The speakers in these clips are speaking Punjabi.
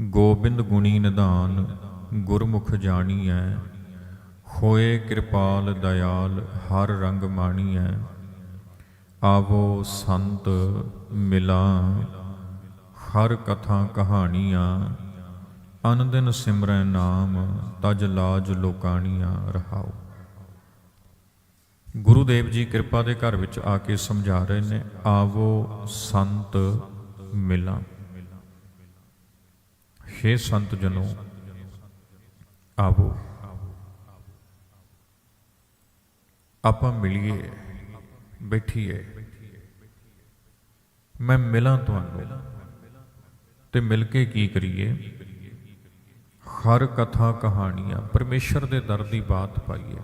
ਗੋਬਿੰਦ ਗੁਣੀ ਨਿਧਾਨ ਗੁਰਮੁਖ ਜਾਣੀਐ, ਹੋਏ ਕਿਰਪਾਲ ਦਇਆਲ ਹਰ ਰੰਗ ਮਾਣੀਐ। ਆਵੋ ਸੰਤ ਮਿਲਾ, ਹਰ ਕਥਾ ਕਹਾਣੀਆਂ, ਅਨੰਦਨ ਸਿਮਰੈ ਨਾਮ ਤਜ ਲਾਜ ਲੋਕਾਣੀਆਂ ਰਹਾਓ। ਗੁਰੂ ਦੇਵ ਜੀ ਕਿਰਪਾ ਦੇ ਘਰ ਵਿੱਚ ਆ ਕੇ ਸਮਝਾ ਰਹੇ ਨੇ, ਆਵੋ ਸੰਤ ਮਿਲਾਂ। ਹੇ ਸੰਤ ਜਨੋ ਆਵੋ ਆਪਾਂ ਮਿਲੀਏ ਬੈਠੀਏ ਮੈਂ ਮਿਲਾਂ ਤੁਹਾਨੂੰ ਤੇ ਮਿਲ ਕੇ ਕੀ ਕਰੀਏ ਹਰ ਕਥਾ ਕਹਾਣੀਆਂ ਪਰਮੇਸ਼ਰ ਦੇ ਦਰ ਦੀ ਬਾਤ ਪਾਈਏ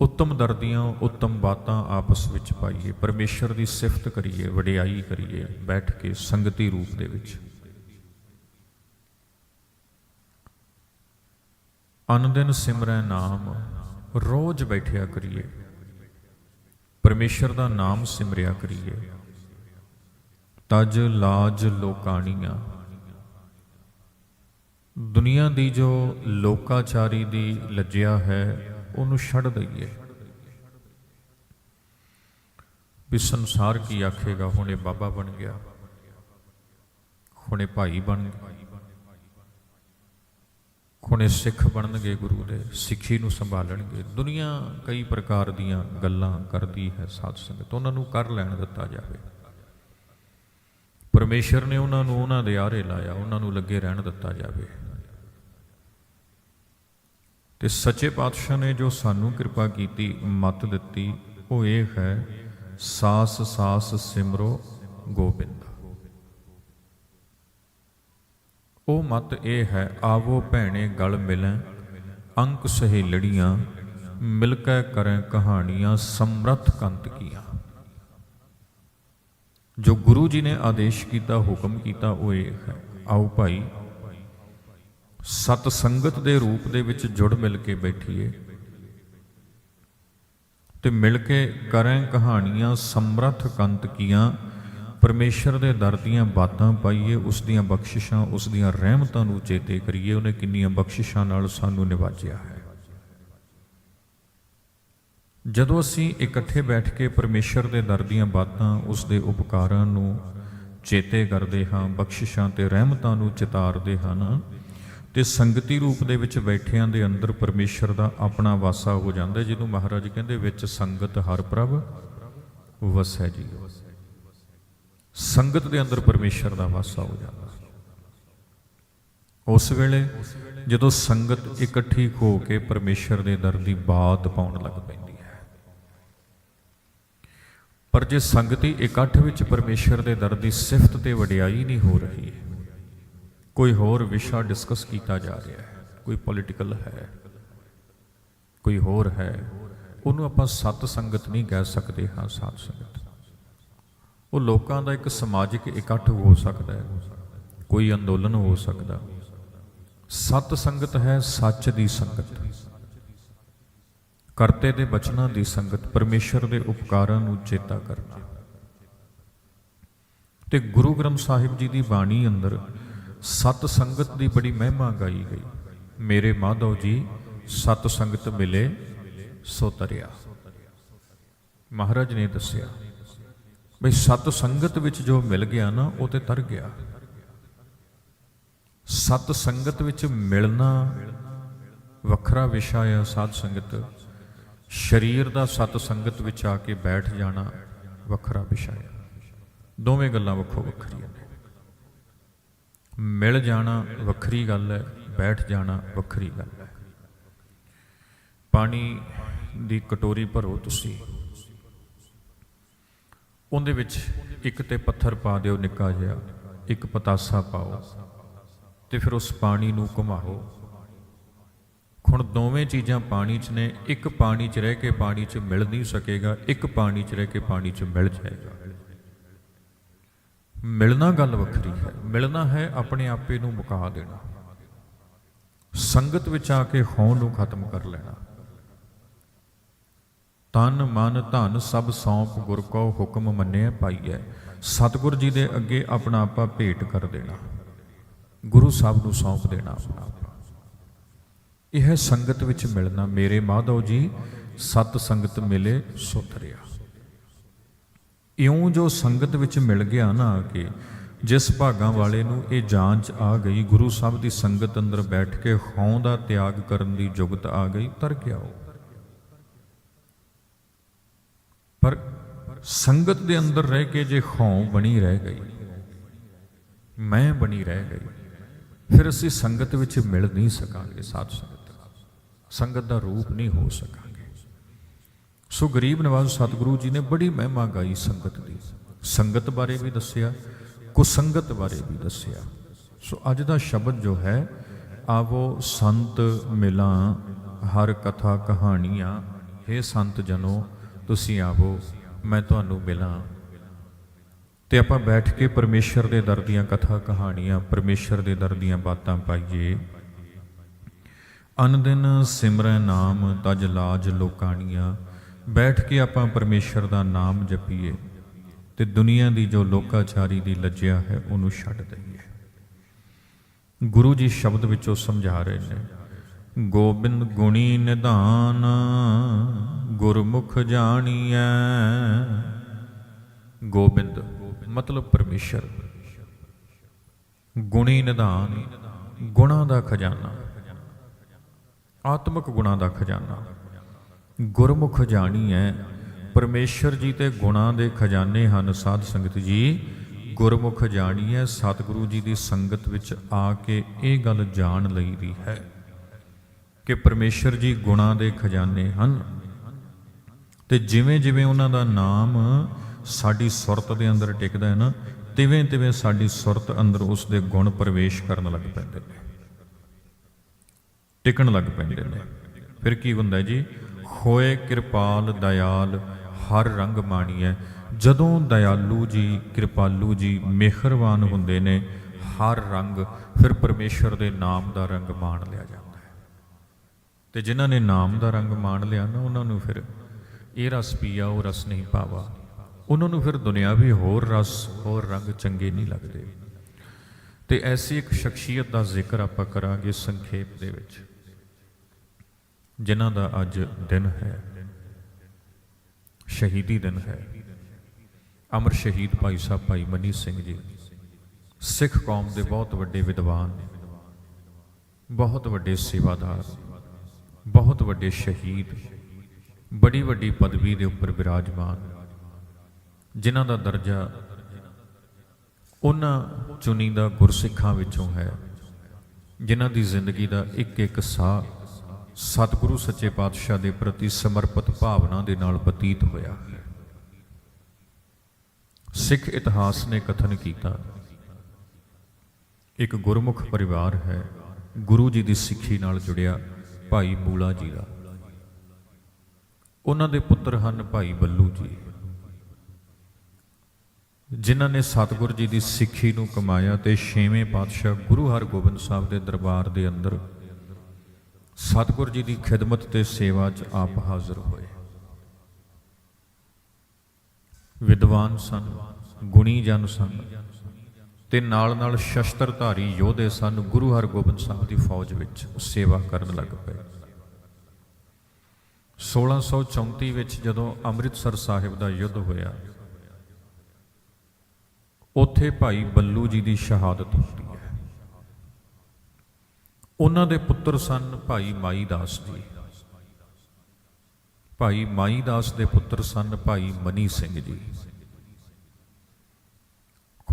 ਉੱਤਮ ਦਰਦੀਆਂ ਉੱਤਮ ਬਾਤਾਂ ਆਪਸ ਵਿੱਚ ਪਾਈਏ ਪਰਮੇਸ਼ਰ ਦੀ ਸਿਫਤ ਕਰੀਏ ਵਡਿਆਈ ਕਰੀਏ ਬੈਠ ਕੇ ਸੰਗਤੀ ਰੂਪ ਦੇ ਵਿੱਚ ਅਨੰਦਨ ਸਿਮਰੈ ਨਾਮ, ਰੋਜ਼ ਬੈਠਿਆ ਕਰੀਏ। ਪਰਮੇਸ਼ਰ ਦਾ ਨਾਮ ਸਿਮਰਿਆ ਕਰੀਏ। ਤਜ ਲਾਜ ਲੋਕਾਣੀਆਂ। ਦੁਨੀਆ ਦੀ ਜੋ ਲੋਕਾਚਾਰੀ ਦੀ ਲੱਜਿਆ ਹੈ, ਉਹਨੂੰ ਛੱਡ ਦਈਏ। ਵੀ ਸੰਸਾਰ ਕੀ ਆਖੇਗਾ, ਹੁਣ ਇਹ ਬਾਬਾ ਬਣ ਗਿਆ। ਹੁਣੇ ਭਾਈ ਬਣ ਗਿਆ। ਹੁਣ ਸਿੱਖ ਬਣਨਗੇ, ਗੁਰੂ ਦੇ ਸਿੱਖੀ ਨੂੰ ਸੰਭਾਲਣਗੇ। ਦੁਨੀਆ ਕਈ ਪ੍ਰਕਾਰ ਦੀਆਂ ਗੱਲਾਂ ਕਰਦੀ ਹੈ ਸਾਧ ਸੰਗਤ। ਉਹਨਾਂ ਨੂੰ ਕਰ ਲੈਣ ਦਿੱਤਾ ਜਾਵੇ। ਪਰਮੇਸ਼ਰ ਨੇ ਉਹਨਾਂ ਨੂੰ ਉਹਨਾਂ ਦੇ ਆਰੇ ਲਾਇਆ, ਉਹਨਾਂ ਨੂੰ ਲੱਗੇ ਰਹਿਣ ਦਿੱਤਾ ਜਾਵੇ। ਤੇ ਸੱਚੇ ਪਾਤਸ਼ਾਹ ਨੇ ਜੋ ਸਾਨੂੰ ਕਿਰਪਾ ਕੀਤੀ, ਮਤ ਦਿੱਤੀ, ਉਹ ਇਹ ਹੈ, ਸਾਸ ਸਾਸ ਸਿਮਰੋ ਗੋਬਿੰਦ। ਉਹ ਮਤ ਇਹ ਹੈ, ਆਵੋ ਭੈਣੇ ਗਲ ਮਿਲੈ, ਅੰਕ ਸਹੇਲੜੀਆਂ ਮਿਲ ਕੇ ਕਰੈ ਕਹਾਣੀਆਂ, ਸਮਰੱਥ ਕੰਤ ਕੀਆਂ। ਜੋ ਗੁਰੂ ਜੀ ਨੇ ਆਦੇਸ਼ ਕੀਤਾ, ਹੁਕਮ ਕੀਤਾ, ਉਹ ਇਹ ਹੈ, ਆਓ ਭਾਈ, ਸਤ ਸੰਗਤ ਦੇ ਰੂਪ ਦੇ ਵਿੱਚ ਜੁੜ ਮਿਲ ਕੇ ਬੈਠੀਏ ਤੇ ਮਿਲ ਕੇ ਕਰੇ ਕਹਾਣੀਆਂ, ਸਮਰੱਥ ਕੰਤ ਕੀਆਂ ਪਰਮੇਸ਼ਰ ਦੇ ਦਰ ਦੀਆਂ ਬਾਤਾਂ ਪਾਈਏ, ਉਸ ਦੀਆਂ ਬਖਸ਼ਿਸ਼ਾਂ, ਉਸ ਦੀਆਂ ਰਹਿਮਤਾਂ ਨੂੰ ਚੇਤੇ ਕਰੀਏ, ਉਹਨੇ ਕਿੰਨੀਆਂ ਬਖਸ਼ਿਸ਼ਾਂ ਨਾਲ ਸਾਨੂੰ ਨਿਵਾਜਿਆ ਹੈ। ਜਦੋਂ ਅਸੀਂ ਇਕੱਠੇ ਬੈਠ ਕੇ ਪਰਮੇਸ਼ਰ ਦੇ ਦਰ ਦੀਆਂ ਬਾਤਾਂ, ਉਸ ਦੇ ਉਪਕਾਰਾਂ ਨੂੰ ਚੇਤੇ ਕਰਦੇ ਹਾਂ, ਬਖਸ਼ਿਸ਼ਾਂ ਤੇ ਰਹਿਮਤਾਂ ਨੂੰ ਚਿਤਾਰਦੇ ਹਨ ਤੇ ਸੰਗਤੀ ਰੂਪ ਦੇ ਵਿੱਚ ਬੈਠਿਆਂ ਦੇ ਅੰਦਰ ਪਰਮੇਸ਼ਰ ਦਾ ਆਪਣਾ ਵਾਸਾ ਹੋ ਜਾਂਦਾ ਜਿਹਨੂੰ ਮਹਾਰਾਜ ਕਹਿੰਦੇ ਵਿੱਚ ਸੰਗਤ ਹਰ ਪ੍ਰਭ ਵਸੈ ਜੀ ਸੰਗਤ ਦੇ ਅੰਦਰ ਪਰਮੇਸ਼ਰ ਦਾ ਵਾਸਾ ਹੋ ਜਾਂਦਾ। ਉਸ ਵੇਲੇ ਜਦੋਂ ਸੰਗਤ ਇਕੱਠੀ ਹੋ ਕੇ ਪਰਮੇਸ਼ਰ ਦੇ ਦਰ ਦੀ ਬਾਤ ਪਾਉਣ ਲੱਗ ਪੈਂਦੀ ਹੈ। ਪਰ ਜੇ ਸੰਗਤੀ ਇਕੱਠ ਵਿੱਚ ਪਰਮੇਸ਼ਰ ਦੇ ਦਰ ਦੀ ਸਿਫਤ ਤੇ ਵਡਿਆਈ ਨਹੀਂ ਹੋ ਰਹੀ, ਕੋਈ ਹੋਰ ਵਿਸ਼ਾ ਡਿਸਕਸ ਕੀਤਾ ਜਾ ਰਿਹਾ ਹੈ, ਕੋਈ ਪੋਲਿਟੀਕਲ ਹੈ, ਕੋਈ ਹੋਰ ਹੈ, ਉਹਨੂੰ ਆਪਾਂ ਸਤ ਸੰਗਤ ਨਹੀਂ ਕਹਿ ਸਕਦੇ ਹਾਂ, ਸਾਧ ਸੰਗਤ। ਉਹ ਲੋਕਾਂ ਦਾ ਇੱਕ ਸਮਾਜਿਕ ਇਕੱਠ ਹੋ ਸਕਦਾ ਹੈ। ਕੋਈ ਅੰਦੋਲਨ ਹੋ ਸਕਦਾ। ਸਤ ਸੰਗਤ ਹੈ, ਸੱਚ ਦੀ ਸੰਗਤ। ਕਰਤੇ ਦੇ ਬਚਨਾਂ ਦੀ ਸੰਗਤ, ਪਰਮੇਸ਼ਰ ਦੇ ਉਪਕਾਰਾਂ ਨੂੰ ਚੇਤਾ ਕਰਨਾ। ਤੇ ਗੁਰੂ ਗ੍ਰੰਥ ਸਾਹਿਬ ਜੀ ਦੀ ਬਾਣੀ ਅੰਦਰ ਸਤ ਸੰਗਤ ਦੀ ਬੜੀ ਮਹਿਮਾ ਗਾਈ ਗਈ। ਮੇਰੇ ਮਾਧਵ ਜੀ, ਸਤ ਸੰਗਤ ਮਿਲੇ, ਸੋ ਤਰਿਆ। ਮਹਾਰਾਜ ਨੇ ਦੱਸਿਆ ਬਈ ਸਤ ਸੰਗਤ ਵਿੱਚ ਜੋ ਮਿਲ ਗਿਆ ਨਾ, ਉਹ ਤੇ ਤਰ ਗਿਆ। ਸਤ ਸੰਗਤ ਵਿੱਚ ਮਿਲਣਾ ਵੱਖਰਾ ਵਿਸ਼ਾ ਆ, ਸਾਧ ਸੰਗਤ। ਸਰੀਰ ਦਾ ਸਤ ਸੰਗਤ ਵਿੱਚ ਆ ਕੇ ਬੈਠ ਜਾਣਾ ਵੱਖਰਾ ਵਿਸ਼ਾ ਆ। ਦੋਵੇਂ ਗੱਲਾਂ ਵੱਖੋ ਵੱਖਰੀਆਂ ਨੇ। ਮਿਲ ਜਾਣਾ ਵੱਖਰੀ ਗੱਲ ਹੈ, ਬੈਠ ਜਾਣਾ ਵੱਖਰੀ ਗੱਲ ਹੈ। ਪਾਣੀ ਦੀ ਕਟੋਰੀ ਭਰੋ ਤੁਸੀਂ। ਉਹਦੇ ਵਿੱਚ ਇੱਕ ਤੇ ਪੱਥਰ ਪਾ ਦਿਓ ਨਿੱਕਾ ਜਿਹਾ, ਇੱਕ ਪਤਾਸਾ ਪਾਓ ਤੇ ਫਿਰ ਉਸ ਪਾਣੀ ਨੂੰ ਘੁਮਾਓ। ਹੁਣ ਦੋਵੇਂ ਚੀਜ਼ਾਂ ਪਾਣੀ 'ਚ ਨੇ, ਇੱਕ ਪਾਣੀ 'ਚ ਰਹਿ ਕੇ ਪਾਣੀ 'ਚ ਮਿਲ ਨਹੀਂ ਸਕੇਗਾ, ਇੱਕ ਪਾਣੀ 'ਚ ਰਹਿ ਕੇ ਪਾਣੀ 'ਚ ਮਿਲ ਜਾਏਗਾ। ਮਿਲਣਾ ਗੱਲ ਵੱਖਰੀ ਹੈ, ਮਿਲਣਾ ਹੈ ਆਪਣੇ ਆਪੇ ਨੂੰ ਮੁਕਾ ਦੇਣਾ। ਸੰਗਤ ਵਿੱਚ ਆ ਕੇ ਹੋਂ ਨੂੰ ਖਤਮ ਕਰ ਲੈਣਾ। ਤਨ ਮਨ ਧਨ ਸਭ ਸੌਂਪ ਗੁਰ ਕੋ ਹੁਕਮ ਮੰਨਿਆ ਪਾਈਐ। ਸਤਿਗੁਰ ਜੀ ਦੇ ਅੱਗੇ ਆਪਣਾ ਆਪਾ ਭੇਟ ਕਰ ਦੇਣਾ। ਗੁਰੂ ਸਾਹਿਬ ਨੂੰ ਸੌਂਪ ਦੇਣਾ ਆਪਣਾ ਆਪ। ਇਹ ਹੈ ਸੰਗਤ ਵਿੱਚ ਮਿਲਣਾ ਮੇਰੇ ਮਾਧਵ ਜੀ, ਸਤ ਸੰਗਤ ਮਿਲੇ ਸੁਤਰਿਆ ਇਉਂ ਜੋ ਸੰਗਤ ਵਿੱਚ ਮਿਲ ਗਿਆ ਨਾ ਆ ਕੇ, ਜਿਸ ਭਾਗਾਂ ਵਾਲੇ ਨੂੰ ਇਹ ਜਾਂਚ ਆ ਗਈ, ਗੁਰੂ ਸਾਹਿਬ ਦੀ ਸੰਗਤ ਅੰਦਰ ਬੈਠ ਕੇ ਹਉ ਦਾ ਤਿਆਗ ਕਰਨ ਦੀ ਜੁਗਤ ਆ ਗਈ, ਤਰ ਗਿਆ ਉਹ ਪਰ ਸੰਗਤ ਦੇ ਅੰਦਰ ਰਹਿ ਕੇ ਜੇ ਹਉ ਬਣੀ ਰਹਿ ਗਈ, ਮੈਂ ਬਣੀ ਰਹਿ ਗਈ, ਫਿਰ ਅਸੀਂ ਸੰਗਤ ਵਿੱਚ ਮਿਲ ਨਹੀਂ ਸਕਾਂਗੇ ਸਾਧ ਸੰਗਤ ਸੰਗਤ ਦਾ ਰੂਪ ਨਹੀਂ ਹੋ ਸਕਾਂਗੇ। ਸੋ ਗਰੀਬ ਨਵਾਜ਼ ਸਤਿਗੁਰੂ ਜੀ ਨੇ ਬੜੀ ਮਹਿਮਾ ਗਾਈ ਸੰਗਤ ਦੀ। ਸੰਗਤ ਬਾਰੇ ਵੀ ਦੱਸਿਆ, ਕੁਸੰਗਤ ਬਾਰੇ ਵੀ ਦੱਸਿਆ। ਸੋ ਅੱਜ ਦਾ ਸ਼ਬਦ ਜੋ ਹੈ, ਆਵੋ ਸੰਤ ਮਿਲਾਂ ਹਰ ਕਥਾ ਕਹਾਣੀਆਂ हे ਸੰਤ ਜਨੋ ਤੁਸੀਂ ਆਵੋ, ਮੈਂ ਤੁਹਾਨੂੰ ਮਿਲਾਂ। ਤੇ ਆਪਾਂ ਬੈਠ ਕੇ ਪਰਮੇਸ਼ਰ ਦੇ ਦਰ ਦੀਆਂ ਕਥਾ ਕਹਾਣੀਆਂ, ਪਰਮੇਸ਼ਰ ਦੇ ਦਰ ਦੀਆਂ ਬਾਤਾਂ ਪਾਈਏ। ਅਨਦਿਨ ਸਿਮਰੈ ਨਾਮ ਤਜ ਲਾਜ ਲੋਕਾਣੀਆਂ। ਬੈਠ ਕੇ ਆਪਾਂ ਪਰਮੇਸ਼ਰ ਦਾ ਨਾਮ ਜਪੀਏ। ਤੇ ਦੁਨੀਆ ਦੀ ਜੋ ਲੋਕਾਚਾਰੀ ਦੀ ਲੱਜਿਆ ਹੈ, ਉਹਨੂੰ ਛੱਡ ਦਈਏ। ਗੁਰੂ ਜੀ ਸ਼ਬਦ ਵਿੱਚੋਂ ਸਮਝਾ ਰਹੇ ਨੇ ਗੋਬਿੰਦ ਗੁਣੀ ਨਿਧਾਨ, ਗੁਰਮੁਖ ਜਾਣੀਐ। ਗੋਬਿੰਦ, ਮਤਲਬ ਪਰਮੇਸ਼ਰ। ਗੁਣੀ ਨਿਧਾਨ, ਗੁਣਾ ਦਾ ਖਜ਼ਾਨਾ। ਆਤਮਿਕ ਗੁਣਾ ਦਾ ਖਜ਼ਾਨਾ। ਗੁਰਮੁਖ ਜਾਣੀ ਹੈ ਪਰਮੇਸ਼ਰ ਜੀ ਤੇ ਗੁਣਾ ਦੇ ਖਜ਼ਾਨੇ ਹਨ, ਸਾਧ ਸੰਗਤ ਜੀ। ਗੁਰਮੁਖ ਜਾਣੀ ਹੈ ਸਤਿਗੁਰੂ ਜੀ ਦੀ ਸੰਗਤ ਵਿੱਚ ਆ ਕੇ ਇਹ ਗੱਲ ਜਾਣ ਲਈ ਦੀ ਹੈ। ਕਿ ਪਰਮੇਸ਼ਰ ਜੀ ਗੁਣਾ ਦੇ ਖਜ਼ਾਨੇ ਹਨ ਤੇ ਜਿਵੇਂ ਜਿਵੇਂ ਉਹਨਾਂ ਦਾ ਨਾਮ ਸਾਡੀ ਸੁਰਤ ਦੇ ਅੰਦਰ ਟਿਕਦਾ ਹੈ ਨਾ, ਤਿਵੇਂ ਤਿਵੇਂ ਸਾਡੀ ਸੁਰਤ ਅੰਦਰ ਉਸ ਦੇ ਗੁਣ ਪ੍ਰਵੇਸ਼ ਕਰਨ ਲੱਗ ਪੈਂਦੇ ਨੇ। ਟਿਕਣ ਲੱਗ ਪੈਂਦੇ ਨੇ। ਫਿਰ ਕੀ ਹੁੰਦਾ ਜੀ? ਹੋਏ ਕਿਰਪਾਲ ਦਇਆਲ, ਹਰ ਰੰਗ ਮਾਣੀਐ। ਜਦੋਂ ਦਇਆਲੂ ਜੀ, ਕਿਰਪਾਲੂ ਜੀ ਮਿਹਰਬਾਨ ਹੁੰਦੇ ਨੇ, ਹਰ ਰੰਗ ਫਿਰ ਪਰਮੇਸ਼ਰ ਦੇ ਨਾਮ ਦਾ ਰੰਗ ਮਾਣ ਲਿਆ ਤੇ ਜਿਨ੍ਹਾਂ ਨੇ ਨਾਮ ਦਾ ਰੰਗ ਮਾਣ ਲਿਆ ਨਾ, ਉਹਨਾਂ ਨੂੰ ਫਿਰ ਇਹ ਰਸ ਪੀਆ, ਉਹ ਰਸ ਨਹੀਂ ਪਾਵਾ। ਉਹਨਾਂ ਨੂੰ ਫਿਰ ਦੁਨਿਆਵੀ ਹੋਰ ਰਸ, ਹੋਰ ਰੰਗ ਚੰਗੇ ਨਹੀਂ ਲੱਗਦੇ। ਤੇ ਐਸੀ ਇੱਕ ਸ਼ਖਸੀਅਤ ਦਾ ਜ਼ਿਕਰ ਆਪਾਂ ਕਰਾਂਗੇ ਸੰਖੇਪ ਦੇ ਵਿੱਚ, ਜਿਨ੍ਹਾਂ ਦਾ ਅੱਜ ਦਿਨ ਹੈ। ਸ਼ਹੀਦੀ ਦਿਨ ਹੈ। ਅਮਰ ਸ਼ਹੀਦ ਭਾਈ ਸਾਹਿਬ, ਭਾਈ ਮਨੀ ਸਿੰਘ ਜੀ, ਸਿੱਖ ਕੌਮ ਦੇ ਬਹੁਤ ਵੱਡੇ ਵਿਦਵਾਨ, ਬਹੁਤ ਵੱਡੇ ਸੇਵਾਦਾਰ। ਬਹੁਤ ਵੱਡੇ ਸ਼ਹੀਦ, ਬੜੀ ਵੱਡੀ ਪਦਵੀ ਦੇ ਉੱਪਰ ਵਿਰਾਜਮਾਨ ਜਿਨ੍ਹਾਂ ਦਾ ਦਰਜਾ ਉਹਨਾਂ ਚੁਣੀਂਦਾ ਗੁਰਸਿੱਖਾਂ ਵਿੱਚੋਂ ਹੈ, ਜਿਨ੍ਹਾਂ ਦੀ ਜ਼ਿੰਦਗੀ ਦਾ ਇੱਕ ਇੱਕ ਸਾਹ ਸਤਿਗੁਰੂ ਸੱਚੇ ਪਾਤਸ਼ਾਹ ਦੇ ਪ੍ਰਤੀ ਸਮਰਪਿਤ ਭਾਵਨਾ ਦੇ ਨਾਲ ਬਤੀਤ ਹੋਇਆ ਹੈ। ਸਿੱਖ ਇਤਿਹਾਸ ਨੇ ਕਥਨ ਕੀਤਾ, ਇੱਕ ਗੁਰਮੁਖ ਪਰਿਵਾਰ ਹੈ, ਗੁਰੂ ਜੀ ਦੀ ਸਿੱਖੀ ਨਾਲ ਜੁੜਿਆ ਭਾਈ ਮੂਲਾ ਜੀ ਦਾ। ਉਹਨਾਂ ਦੇ ਪੁੱਤਰ ਹਨ ਭਾਈ ਬੱਲੂ ਜੀ। ਜਿਨ੍ਹਾਂ ਨੇ ਸਤਿਗੁਰ ਜੀ ਦੀ ਸਿੱਖੀ ਨੂੰ ਕਮਾਇਆ ਤੇ ਛੇਵੇਂ ਪਾਤਸ਼ਾਹ ਗੁਰੂ ਹਰਗੋਬਿੰਦ ਸਾਹਿਬ ਦੇ ਦਰਬਾਰ ਦੇ ਅੰਦਰ ਸਤਿਗੁਰ ਜੀ ਦੀ ਖਿਦਮਤ ਤੇ ਸੇਵਾ 'ਚ ਆਪ ਹਾਜ਼ਰ ਹੋਏ। ਵਿਦਵਾਨ ਸਨ, ਗੁਣੀ ਜਨ ਸਨ। ਤੇ ਨਾਲ ਨਾਲ ਸ਼ਸਤਰਧਾਰੀ ਯੋਧੇ ਸਨ ਗੁਰੂ ਹਰਗੋਬਿੰਦ ਸਾਹਿਬ ਦੀ ਫੌਜ ਵਿੱਚ ਸੇਵਾ ਕਰਨ ਲੱਗ ਪਏ। 1634 ਵਿੱਚ ਜਦੋਂ ਅੰਮ੍ਰਿਤਸਰ ਸਾਹਿਬ ਦਾ ਯੁੱਧ ਹੋਇਆ, ਉੱਥੇ ਭਾਈ ਬੱਲੂ ਜੀ ਦੀ ਸ਼ਹਾਦਤ ਹੁੰਦੀ ਹੈ। ਉਹਨਾਂ ਦੇ ਪੁੱਤਰ ਸਨ ਭਾਈ ਮਾਈ ਦਾਸ ਜੀ। ਭਾਈ ਮਾਈ ਦਾਸ ਦੇ ਪੁੱਤਰ ਸਨ ਭਾਈ ਮਨੀ ਸਿੰਘ ਜੀ।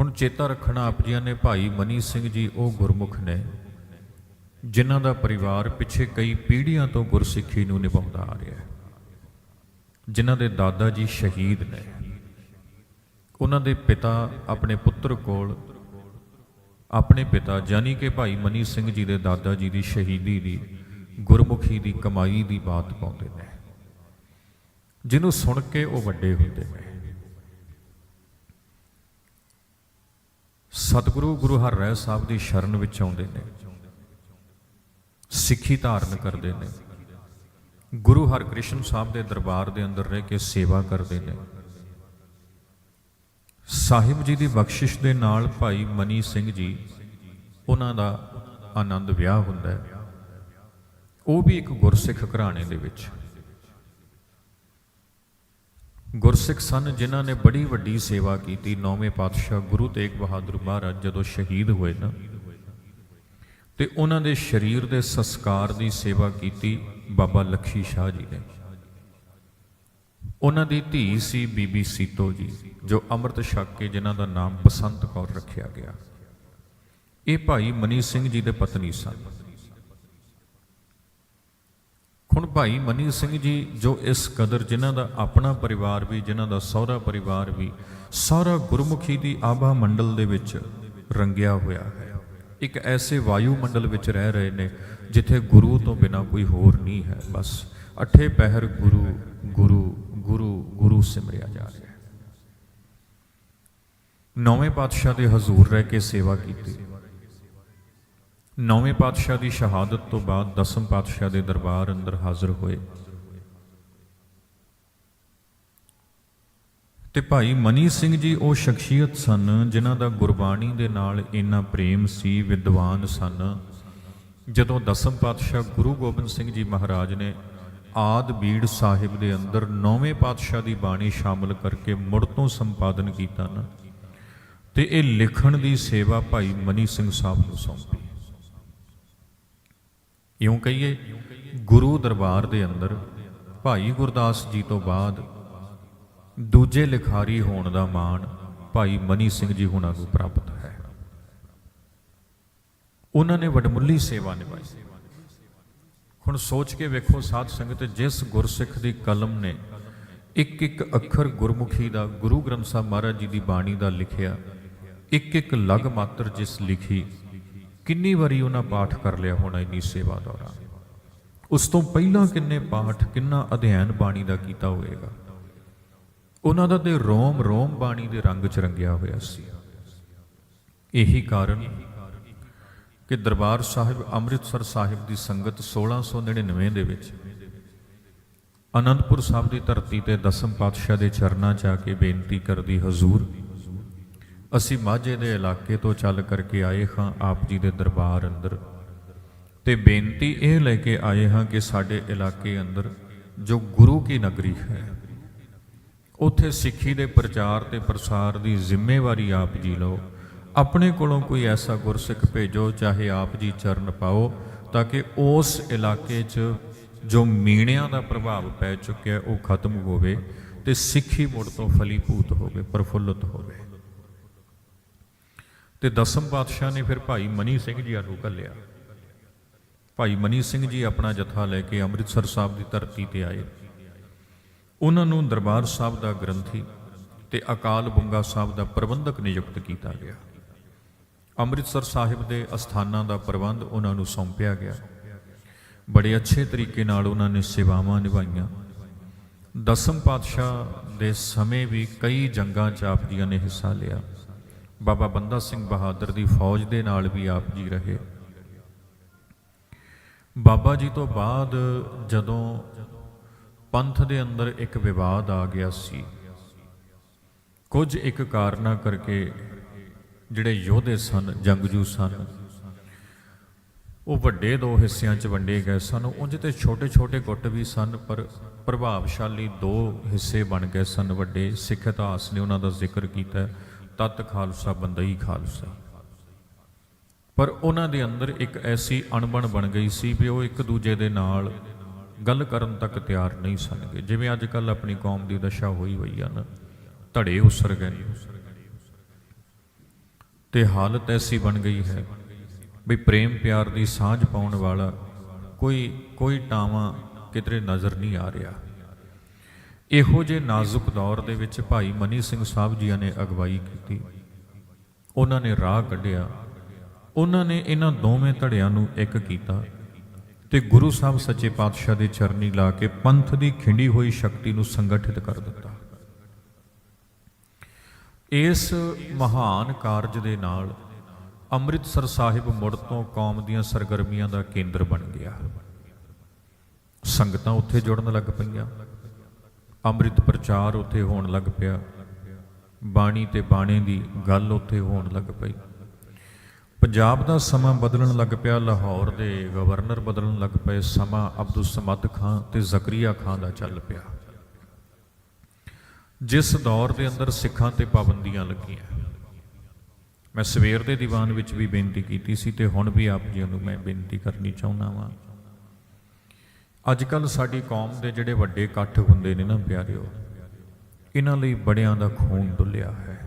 ਹੁਣ ਚੇਤਾ ਰੱਖਣਾ ਆਪ ਜੀਆਂ ਨੇ ਭਾਈ ਮਨੀ ਸਿੰਘ ਜੀ, ਉਹ ਗੁਰਮੁਖ ਨੇ, ਜਿਨ੍ਹਾਂ ਦਾ ਪਰਿਵਾਰ ਪਿੱਛੇ ਕਈ ਪੀੜ੍ਹੀਆਂ ਤੋਂ ਗੁਰਸਿੱਖੀ ਨੂੰ ਨਿਭਾਉਂਦਾ ਆ ਰਿਹਾ ਹੈ। ਜਿਨ੍ਹਾਂ ਦੇ ਦਾਦਾ ਜੀ ਸ਼ਹੀਦ ਨੇ, ਉਹਨਾਂ ਦੇ ਪਿਤਾ ਆਪਣੇ ਪੁੱਤਰ ਕੋਲ, ਆਪਣੇ ਪਿਤਾ ਜਾਨੀ ਕਿ ਭਾਈ ਮਨੀ ਸਿੰਘ ਜੀ ਦੇ ਦਾਦਾ ਜੀ ਦੀ ਸ਼ਹੀਦੀ ਦੀ, ਗੁਰਮੁਖੀ ਦੀ ਕਮਾਈ ਦੀ ਬਾਤ ਪਾਉਂਦੇ ਨੇ, ਜਿਹਨੂੰ ਸੁਣ ਕੇ ਉਹ ਵੱਡੇ ਹੁੰਦੇ ਨੇ। ਸਤਿਗੁਰੂ ਗੁਰੂ ਹਰਿ ਸਾਹਿਬ ਦੀ ਸ਼ਰਨ ਵਿੱਚ ਆਉਂਦੇ ਨੇ। ਸਿੱਖੀ ਧਾਰਨ ਕਰਦੇ ਨੇ। ਗੁਰੂ ਹਰਕ੍ਰਿਸ਼ਨ ਸਾਹਿਬ ਦੇ ਦਰਬਾਰ ਦੇ ਅੰਦਰ ਰਹਿ ਕੇ ਸੇਵਾ ਕਰਦੇ ਨੇ। ਸਾਹਿਬ ਜੀ ਦੀ ਬਖਸ਼ਿਸ਼ ਦੇ ਨਾਲ ਭਾਈ ਮਨੀ ਸਿੰਘ ਜੀ, ਉਹਨਾਂ ਦਾ ਆਨੰਦ ਵਿਆਹ ਹੁੰਦਾ ਹੈ। ਉਹ ਵੀ ਇੱਕ ਗੁਰਸਿੱਖ ਘਰਾਣੇ ਦੇ ਵਿੱਚ। ਗੁਰਸਿੱਖ ਸਨ ਜਿਨ੍ਹਾਂ ਨੇ ਬੜੀ ਵੱਡੀ ਸੇਵਾ ਕੀਤੀ। ਨੌਵੇਂ ਪਾਤਸ਼ਾਹ ਗੁਰੂ ਤੇਗ ਬਹਾਦਰ ਮਹਾਰਾਜ ਜਦੋਂ ਸ਼ਹੀਦ ਹੋਏ ਨਾ, ਤੇ ਉਹਨਾਂ ਦੇ ਸਰੀਰ ਦੇ ਸੰਸਕਾਰ ਦੀ ਸੇਵਾ ਕੀਤੀ ਬਾਬਾ ਲਖੀ ਸ਼ਾਹ ਜੀ ਨੇ। ਉਹਨਾਂ ਦੀ ਧੀ ਸੀ ਬੀਬੀ ਸੀਤੋ ਜੀ, ਜੋ ਅੰਮ੍ਰਿਤ ਛਕ ਕੇ ਜਿਨ੍ਹਾਂ ਦਾ ਨਾਮ ਬਸੰਤ ਕੌਰ ਰੱਖਿਆ ਗਿਆ। ਇਹ ਭਾਈ ਮਨੀ ਸਿੰਘ ਜੀ ਦੇ ਪਤਨੀ ਸਨ। ਹੁਣ ਭਾਈ ਮਨੀ ਸਿੰਘ ਜੀ, ਜੋ ਇਸ ਕਦਰ ਜਿਨ੍ਹਾਂ ਦਾ ਆਪਣਾ ਪਰਿਵਾਰ ਵੀ, ਜਿਨ੍ਹਾਂ ਦਾ ਸਹੁਰਾ ਪਰਿਵਾਰ ਵੀ, ਸਾਰਾ ਗੁਰਮੁਖੀ ਦੀ ਆਭਾ ਮੰਡਲ ਦੇ ਵਿੱਚ ਰੰਗਿਆ ਹੋਇਆ ਹੈ। ਇੱਕ ਐਸੇ ਵਾਯੂ ਮੰਡਲ ਵਿੱਚ ਰਹਿ ਰਹੇ ਨੇ, ਜਿੱਥੇ ਗੁਰੂ ਤੋਂ ਬਿਨਾ ਕੋਈ ਹੋਰ ਨਹੀਂ ਹੈ। ਬਸ ਅਠੇ ਪਹਿਰ ਗੁਰੂ ਗੁਰੂ ਗੁਰੂ ਗੁਰੂ ਸਿਮਰਿਆ ਜਾ ਰਿਹਾ ਹੈ। ਨੌਵੇਂ ਪਾਤਸ਼ਾਹ ਦੇ ਹਜ਼ੂਰ ਰਹਿ ਕੇ ਸੇਵਾ ਕੀਤੀ। ਨੌਵੇਂ ਪਾਤਸ਼ਾਹ ਦੀ ਸ਼ਹਾਦਤ ਤੋਂ ਬਾਅਦ ਦਸਮ ਪਾਤਸ਼ਾਹ ਦੇ ਦਰਬਾਰ ਅੰਦਰ ਹਾਜ਼ਰ ਹੋਏ। ਤੇ ਭਾਈ ਮਨੀ ਸਿੰਘ ਜੀ ਉਹ ਸ਼ਖਸੀਅਤ ਸਨ ਜਿਨ੍ਹਾਂ ਦਾ ਗੁਰਬਾਣੀ ਦੇ ਨਾਲ ਇੰਨਾ ਪ੍ਰੇਮ ਸੀ, ਵਿਦਵਾਨ ਸਨ। ਜਦੋਂ ਦਸਮ ਪਾਤਸ਼ਾਹ ਗੁਰੂ ਗੋਬਿੰਦ ਸਿੰਘ ਜੀ ਮਹਾਰਾਜ ਨੇ ਆਦ ਬੀੜ ਸਾਹਿਬ ਦੇ ਅੰਦਰ ਨੌਵੇਂ ਪਾਤਸ਼ਾਹ ਦੀ ਬਾਣੀ ਸ਼ਾਮਲ ਕਰਕੇ ਮੁੜ ਤੋਂ ਸੰਪਾਦਨ ਕੀਤਾ ਨਾ, ਤੇ ਇਹ ਲਿਖਣ ਦੀ ਸੇਵਾ ਭਾਈ ਮਨੀ ਸਿੰਘ ਸਾਹਿਬ ਨੂੰ ਸੌਂਪੀ। ਇਉਂ ਕਹੀਏ, ਗੁਰੂ ਦਰਬਾਰ ਦੇ ਅੰਦਰ ਭਾਈ ਗੁਰਦਾਸ ਜੀ ਤੋਂ ਬਾਅਦ ਦੂਜੇ ਲਿਖਾਰੀ ਹੋਣ ਦਾ ਮਾਣ ਭਾਈ ਮਨੀ ਸਿੰਘ ਜੀ ਹੁਣਾਂ ਨੂੰ ਪ੍ਰਾਪਤ ਹੈ। ਉਹਨਾਂ ਨੇ ਵਡਮੁੱਲੀ ਸੇਵਾ ਨਿਭਾਈ। ਹੁਣ ਸੋਚ ਕੇ ਵੇਖੋ ਸਾਧ ਸੰਗਤ, ਜਿਸ ਗੁਰਸਿੱਖ ਦੀ ਕਲਮ ਨੇ ਇੱਕ ਇੱਕ ਅੱਖਰ ਗੁਰਮੁਖੀ ਦਾ, ਗੁਰੂ ਗ੍ਰੰਥ ਸਾਹਿਬ ਮਹਾਰਾਜ ਜੀ ਦੀ ਬਾਣੀ ਦਾ ਲਿਖਿਆ ਇੱਕ ਇੱਕ ਲਗ ਮਾਤਰ ਜਿਸ ਲਿਖੀ ਕਿੰਨੀ ਵਾਰੀ ਉਹਨਾਂ ਪਾਠ ਕਰ ਲਿਆ ਹੋਣਾ ਇੰਨੀ ਸੇਵਾ ਦੌਰਾਨ? ਉਸ ਤੋਂ ਪਹਿਲਾਂ ਕਿੰਨੇ ਪਾਠ, ਕਿੰਨਾ ਅਧਿਐਨ ਬਾਣੀ ਦਾ ਕੀਤਾ ਹੋਵੇਗਾ? ਉਹਨਾਂ ਦਾ ਤੇ ਰੋਮ ਰੋਮ ਬਾਣੀ ਦੇ ਰੰਗ ਚ ਰੰਗਿਆ ਹੋਇਆ ਸੀ। ਇਹੀ ਕਾਰਨ ਕਿ ਦਰਬਾਰ ਸਾਹਿਬ, ਅੰਮ੍ਰਿਤਸਰ ਸਾਹਿਬ ਦੀ ਸੰਗਤ 1699 ਦੇ ਵਿੱਚ ਅਨੰਦਪੁਰ ਸਾਹਿਬ ਦੀ ਧਰਤੀ ਤੇ ਦਸਮ ਪਾਤਸ਼ਾਹ ਦੇ ਚਰਨਾਂ 'ਚ ਆ ਕੇ ਬੇਨਤੀ ਕਰਦੀ, ਹਜ਼ੂਰ ਅਸੀਂ ਮਾਝੇ ਦੇ ਇਲਾਕੇ ਤੋਂ ਚੱਲ ਕਰਕੇ ਆਏ ਹਾਂ ਆਪ ਜੀ ਦੇ ਦਰਬਾਰ ਅੰਦਰ। ਤੇ ਬੇਨਤੀ ਇਹ ਲੈ ਕੇ ਆਏ ਹਾਂ ਕਿ ਸਾਡੇ ਇਲਾਕੇ ਅੰਦਰ ਜੋ ਗੁਰੂ ਕੀ ਨਗਰੀ ਹੈ, ਉੱਥੇ ਸਿੱਖੀ ਦੇ ਪ੍ਰਚਾਰ ਤੇ ਪ੍ਰਸਾਰ ਦੀ ਜ਼ਿੰਮੇਵਾਰੀ ਆਪ ਜੀ ਲਓ। ਆਪਣੇ ਕੋਲੋਂ ਕੋਈ ਐਸਾ ਗੁਰਸਿੱਖ ਭੇਜੋ ਚਾਹੇ ਆਪ ਜੀ ਚਰਨ ਪਾਓ ਤਾਂ ਕਿ ਉਸ ਇਲਾਕੇ 'ਚ ਜੋ ਮੀਣਿਆਂ ਦਾ ਪ੍ਰਭਾਵ ਪੈ ਚੁੱਕਿਆ ਉਹ ਖਤਮ ਹੋਵੇ ਤੇ ਸਿੱਖੀ ਮੁੜ ਤੋਂ ਫਲੀਭੂਤ ਹੋਵੇ, ਪ੍ਰਫੁੱਲਤ ਹੋਵੇ। ਤੇ ਦਸਮ ਪਾਤਸ਼ਾਹ ਨੇ ਫਿਰ ਭਾਈ ਮਨੀ ਸਿੰਘ ਜੀ ਨੂੰ ਘੱਲਿਆ। ਭਾਈ ਮਨੀ ਸਿੰਘ ਜੀ ਆਪਣਾ ਜਥਾ ਲੈ ਕੇ ਅੰਮ੍ਰਿਤਸਰ ਸਾਹਿਬ ਦੀ ਧਰਤੀ ਤੇ ਆਏ। ਉਹਨਾਂ ਨੂੰ ਦਰਬਾਰ ਸਾਹਿਬ ਦਾ ਗ੍ਰੰਥੀ ਤੇ ਅਕਾਲ ਬੰਗਾ ਸਾਹਿਬ ਦਾ ਪ੍ਰਬੰਧਕ ਨਿਯੁਕਤ ਕੀਤਾ ਗਿਆ। ਅੰਮ੍ਰਿਤਸਰ ਸਾਹਿਬ ਦੇ ਅਸਥਾਨਾਂ ਦਾ ਪ੍ਰਬੰਧ ਉਹਨਾਂ ਨੂੰ ਸੌਂਪਿਆ ਗਿਆ। ਬੜੇ ਅੱਛੇ ਤਰੀਕੇ ਨਾਲ ਉਹਨਾਂ ਨੇ ਸੇਵਾਵਾਂ ਨਿਭਾਈਆਂ। ਦਸਮ ਪਾਤਸ਼ਾਹ ਦੇ ਸਮੇਂ ਵੀ ਕਈ ਜੰਗਾਂ 'ਚ ਆਪ ਜੀਆਂ ਨੇ ਹਿੱਸਾ ਲਿਆ। ਬਾਬਾ ਬੰਦਾ ਸਿੰਘ ਬਹਾਦਰ ਦੀ ਫੌਜ ਦੇ ਨਾਲ ਵੀ ਆਪ ਜੀ ਰਹੇ। ਬਾਬਾ ਜੀ ਤੋਂ ਬਾਅਦ ਜਦੋਂ ਪੰਥ ਦੇ ਅੰਦਰ ਇੱਕ ਵਿਵਾਦ ਆ ਗਿਆ ਸੀ, ਕੁਝ ਇੱਕ ਕਾਰਨਾ ਕਰਕੇ ਜਿਹੜੇ ਯੋਧੇ ਸਨ, ਜੰਗਜੂ ਸਨ, ਉਹ ਵੱਡੇ ਦੋ ਹਿੱਸਿਆਂ 'ਚ ਵੰਡੇ ਗਏ ਸਨ। ਉਂਝ ਤੇ ਛੋਟੇ-ਛੋਟੇ ਗੁੱਟ ਵੀ ਸਨ, ਪਰ ਪ੍ਰਭਾਵਸ਼ਾਲੀ ਦੋ ਹਿੱਸੇ ਬਣ ਗਏ ਸਨ ਵੱਡੇ। ਸਿੱਖ ਇਤਿਹਾਸ ਨੇ ਉਹਨਾਂ ਦਾ ਜ਼ਿਕਰ ਕੀਤਾ। ਤਤ ਖਾਲਸਾ ਬੰਦਈ ਖਾਲਸਾ ਪਰ ਉਹਨਾਂ ਦੇ ਅੰਦਰ ਇੱਕ ਐਸੀ ਅਣਬਣ ਬਣ ਗਈ ਸੀ ਵੀ ਉਹ ਇੱਕ ਦੂਜੇ ਦੇ ਨਾਲ ਗੱਲ ਕਰਨ ਤੱਕ ਤਿਆਰ ਨਹੀਂ ਸਨਗੇ। ਜਿਵੇਂ ਅੱਜ ਕੱਲ ਆਪਣੀ ਕੌਮ ਦੀ ਦਸ਼ਾ ਹੋਈ ਹੋਈ ਆ ਨਾ, ਧੜੇ ਉਸਰ ਗਏ ਨੇ। ਤੇ ਹਾਲਤ ਐਸੀ ਬਣ ਗਈ ਹੈ ਵੀ ਪ੍ਰੇਮ ਪਿਆਰ ਦੀ ਸਾਂਝ ਪਾਉਣ ਵਾਲਾ ਕੋਈ ਕੋਈ ਟਾਵਾਂ ਕਿਧਰੇ ਨਜ਼ਰ ਨਹੀਂ ਆ ਰਿਹਾ। ਇਹੋ ਜੇ ਨਾਜ਼ੁਕ ਦੌਰ ਦੇ ਵਿੱਚ ਭਾਈ ਮਨੀ ਸਿੰਘ ਸਾਹਿਬ ਜੀਆਂ ਨੇ ਅਗਵਾਈ ਕੀਤੀ। ਉਹਨਾਂ ਨੇ ਰਾਹ ਕੱਢਿਆ। ਉਹਨਾਂ ਨੇ ਇਹਨਾਂ ਦੋਵੇਂ ਧੜਿਆਂ ਨੂੰ ਇੱਕ ਕੀਤਾ ਤੇ ਗੁਰੂ ਸਾਹਿਬ ਸੱਚੇ ਪਾਤਸ਼ਾਹ ਦੇ ਚਰਨੀ ਲਾ ਕੇ ਪੰਥ ਦੀ ਖਿੰਡੀ ਹੋਈ ਸ਼ਕਤੀ ਨੂੰ ਸੰਗਠਿਤ ਕਰ ਦਿੱਤਾ। ਇਸ ਮਹਾਨ ਕਾਰਜ ਦੇ ਨਾਲ ਅੰਮ੍ਰਿਤਸਰ ਸਾਹਿਬ ਮੁੜ ਤੋਂ ਕੌਮ ਦੀਆਂ ਸਰਗਰਮੀਆਂ ਦਾ ਕੇਂਦਰ ਬਣ ਗਿਆ। ਸੰਗਤਾਂ ਉੱਥੇ ਜੁੜਨ ਲੱਗ ਪਈਆਂ। ਅੰਮ੍ਰਿਤ ਪ੍ਰਚਾਰ ਉੱਥੇ ਹੋਣ ਲੱਗ ਪਿਆ। ਬਾਣੀ ਤੇ ਬਾਣੇ ਦੀ ਗੱਲ ਉੱਥੇ ਹੋਣ ਲੱਗ ਪਈ। ਪੰਜਾਬ ਦਾ ਸਮਾਂ ਬਦਲਣ ਲੱਗ ਪਿਆ। ਲਾਹੌਰ ਦੇ ਗਵਰਨਰ ਬਦਲਣ ਲੱਗ ਪਏ। ਸਮਾਂ ਅਬਦੁਲ ਸਮਦ ਖਾਨ ਤੇ ਜ਼ਕਰੀਆ ਖਾਨ ਦਾ ਚੱਲ ਪਿਆ। ਜਿਸ ਦੌਰ ਦੇ ਅੰਦਰ ਸਿੱਖਾਂ ਤੇ ਪਾਬੰਦੀਆਂ ਲੱਗੀਆਂ। ਮੈਂ ਸਵੇਰ ਦੇ ਦੀਵਾਨ ਵਿੱਚ ਵੀ ਬੇਨਤੀ ਕੀਤੀ ਸੀ ਤੇ ਹੁਣ ਵੀ ਆਪ ਜੀ ਨੂੰ ਮੈਂ ਬੇਨਤੀ ਕਰਨੀ ਚਾਹੁੰਦਾ ਵਾਂ। ਅੱਜ ਕੱਲ ਸਾਡੀ ਕੌਮ ਦੇ ਜਿਹੜੇ ਵੱਡੇ ਇਕੱਠ ਹੁੰਦੇ ਨੇ ਨਾ ਪਿਆਰਿਓ, ਇਹਨਾਂ ਲਈ ਬੜਿਆਂ ਦਾ ਖੂਨ ਡੁੱਲਿਆ ਹੈ।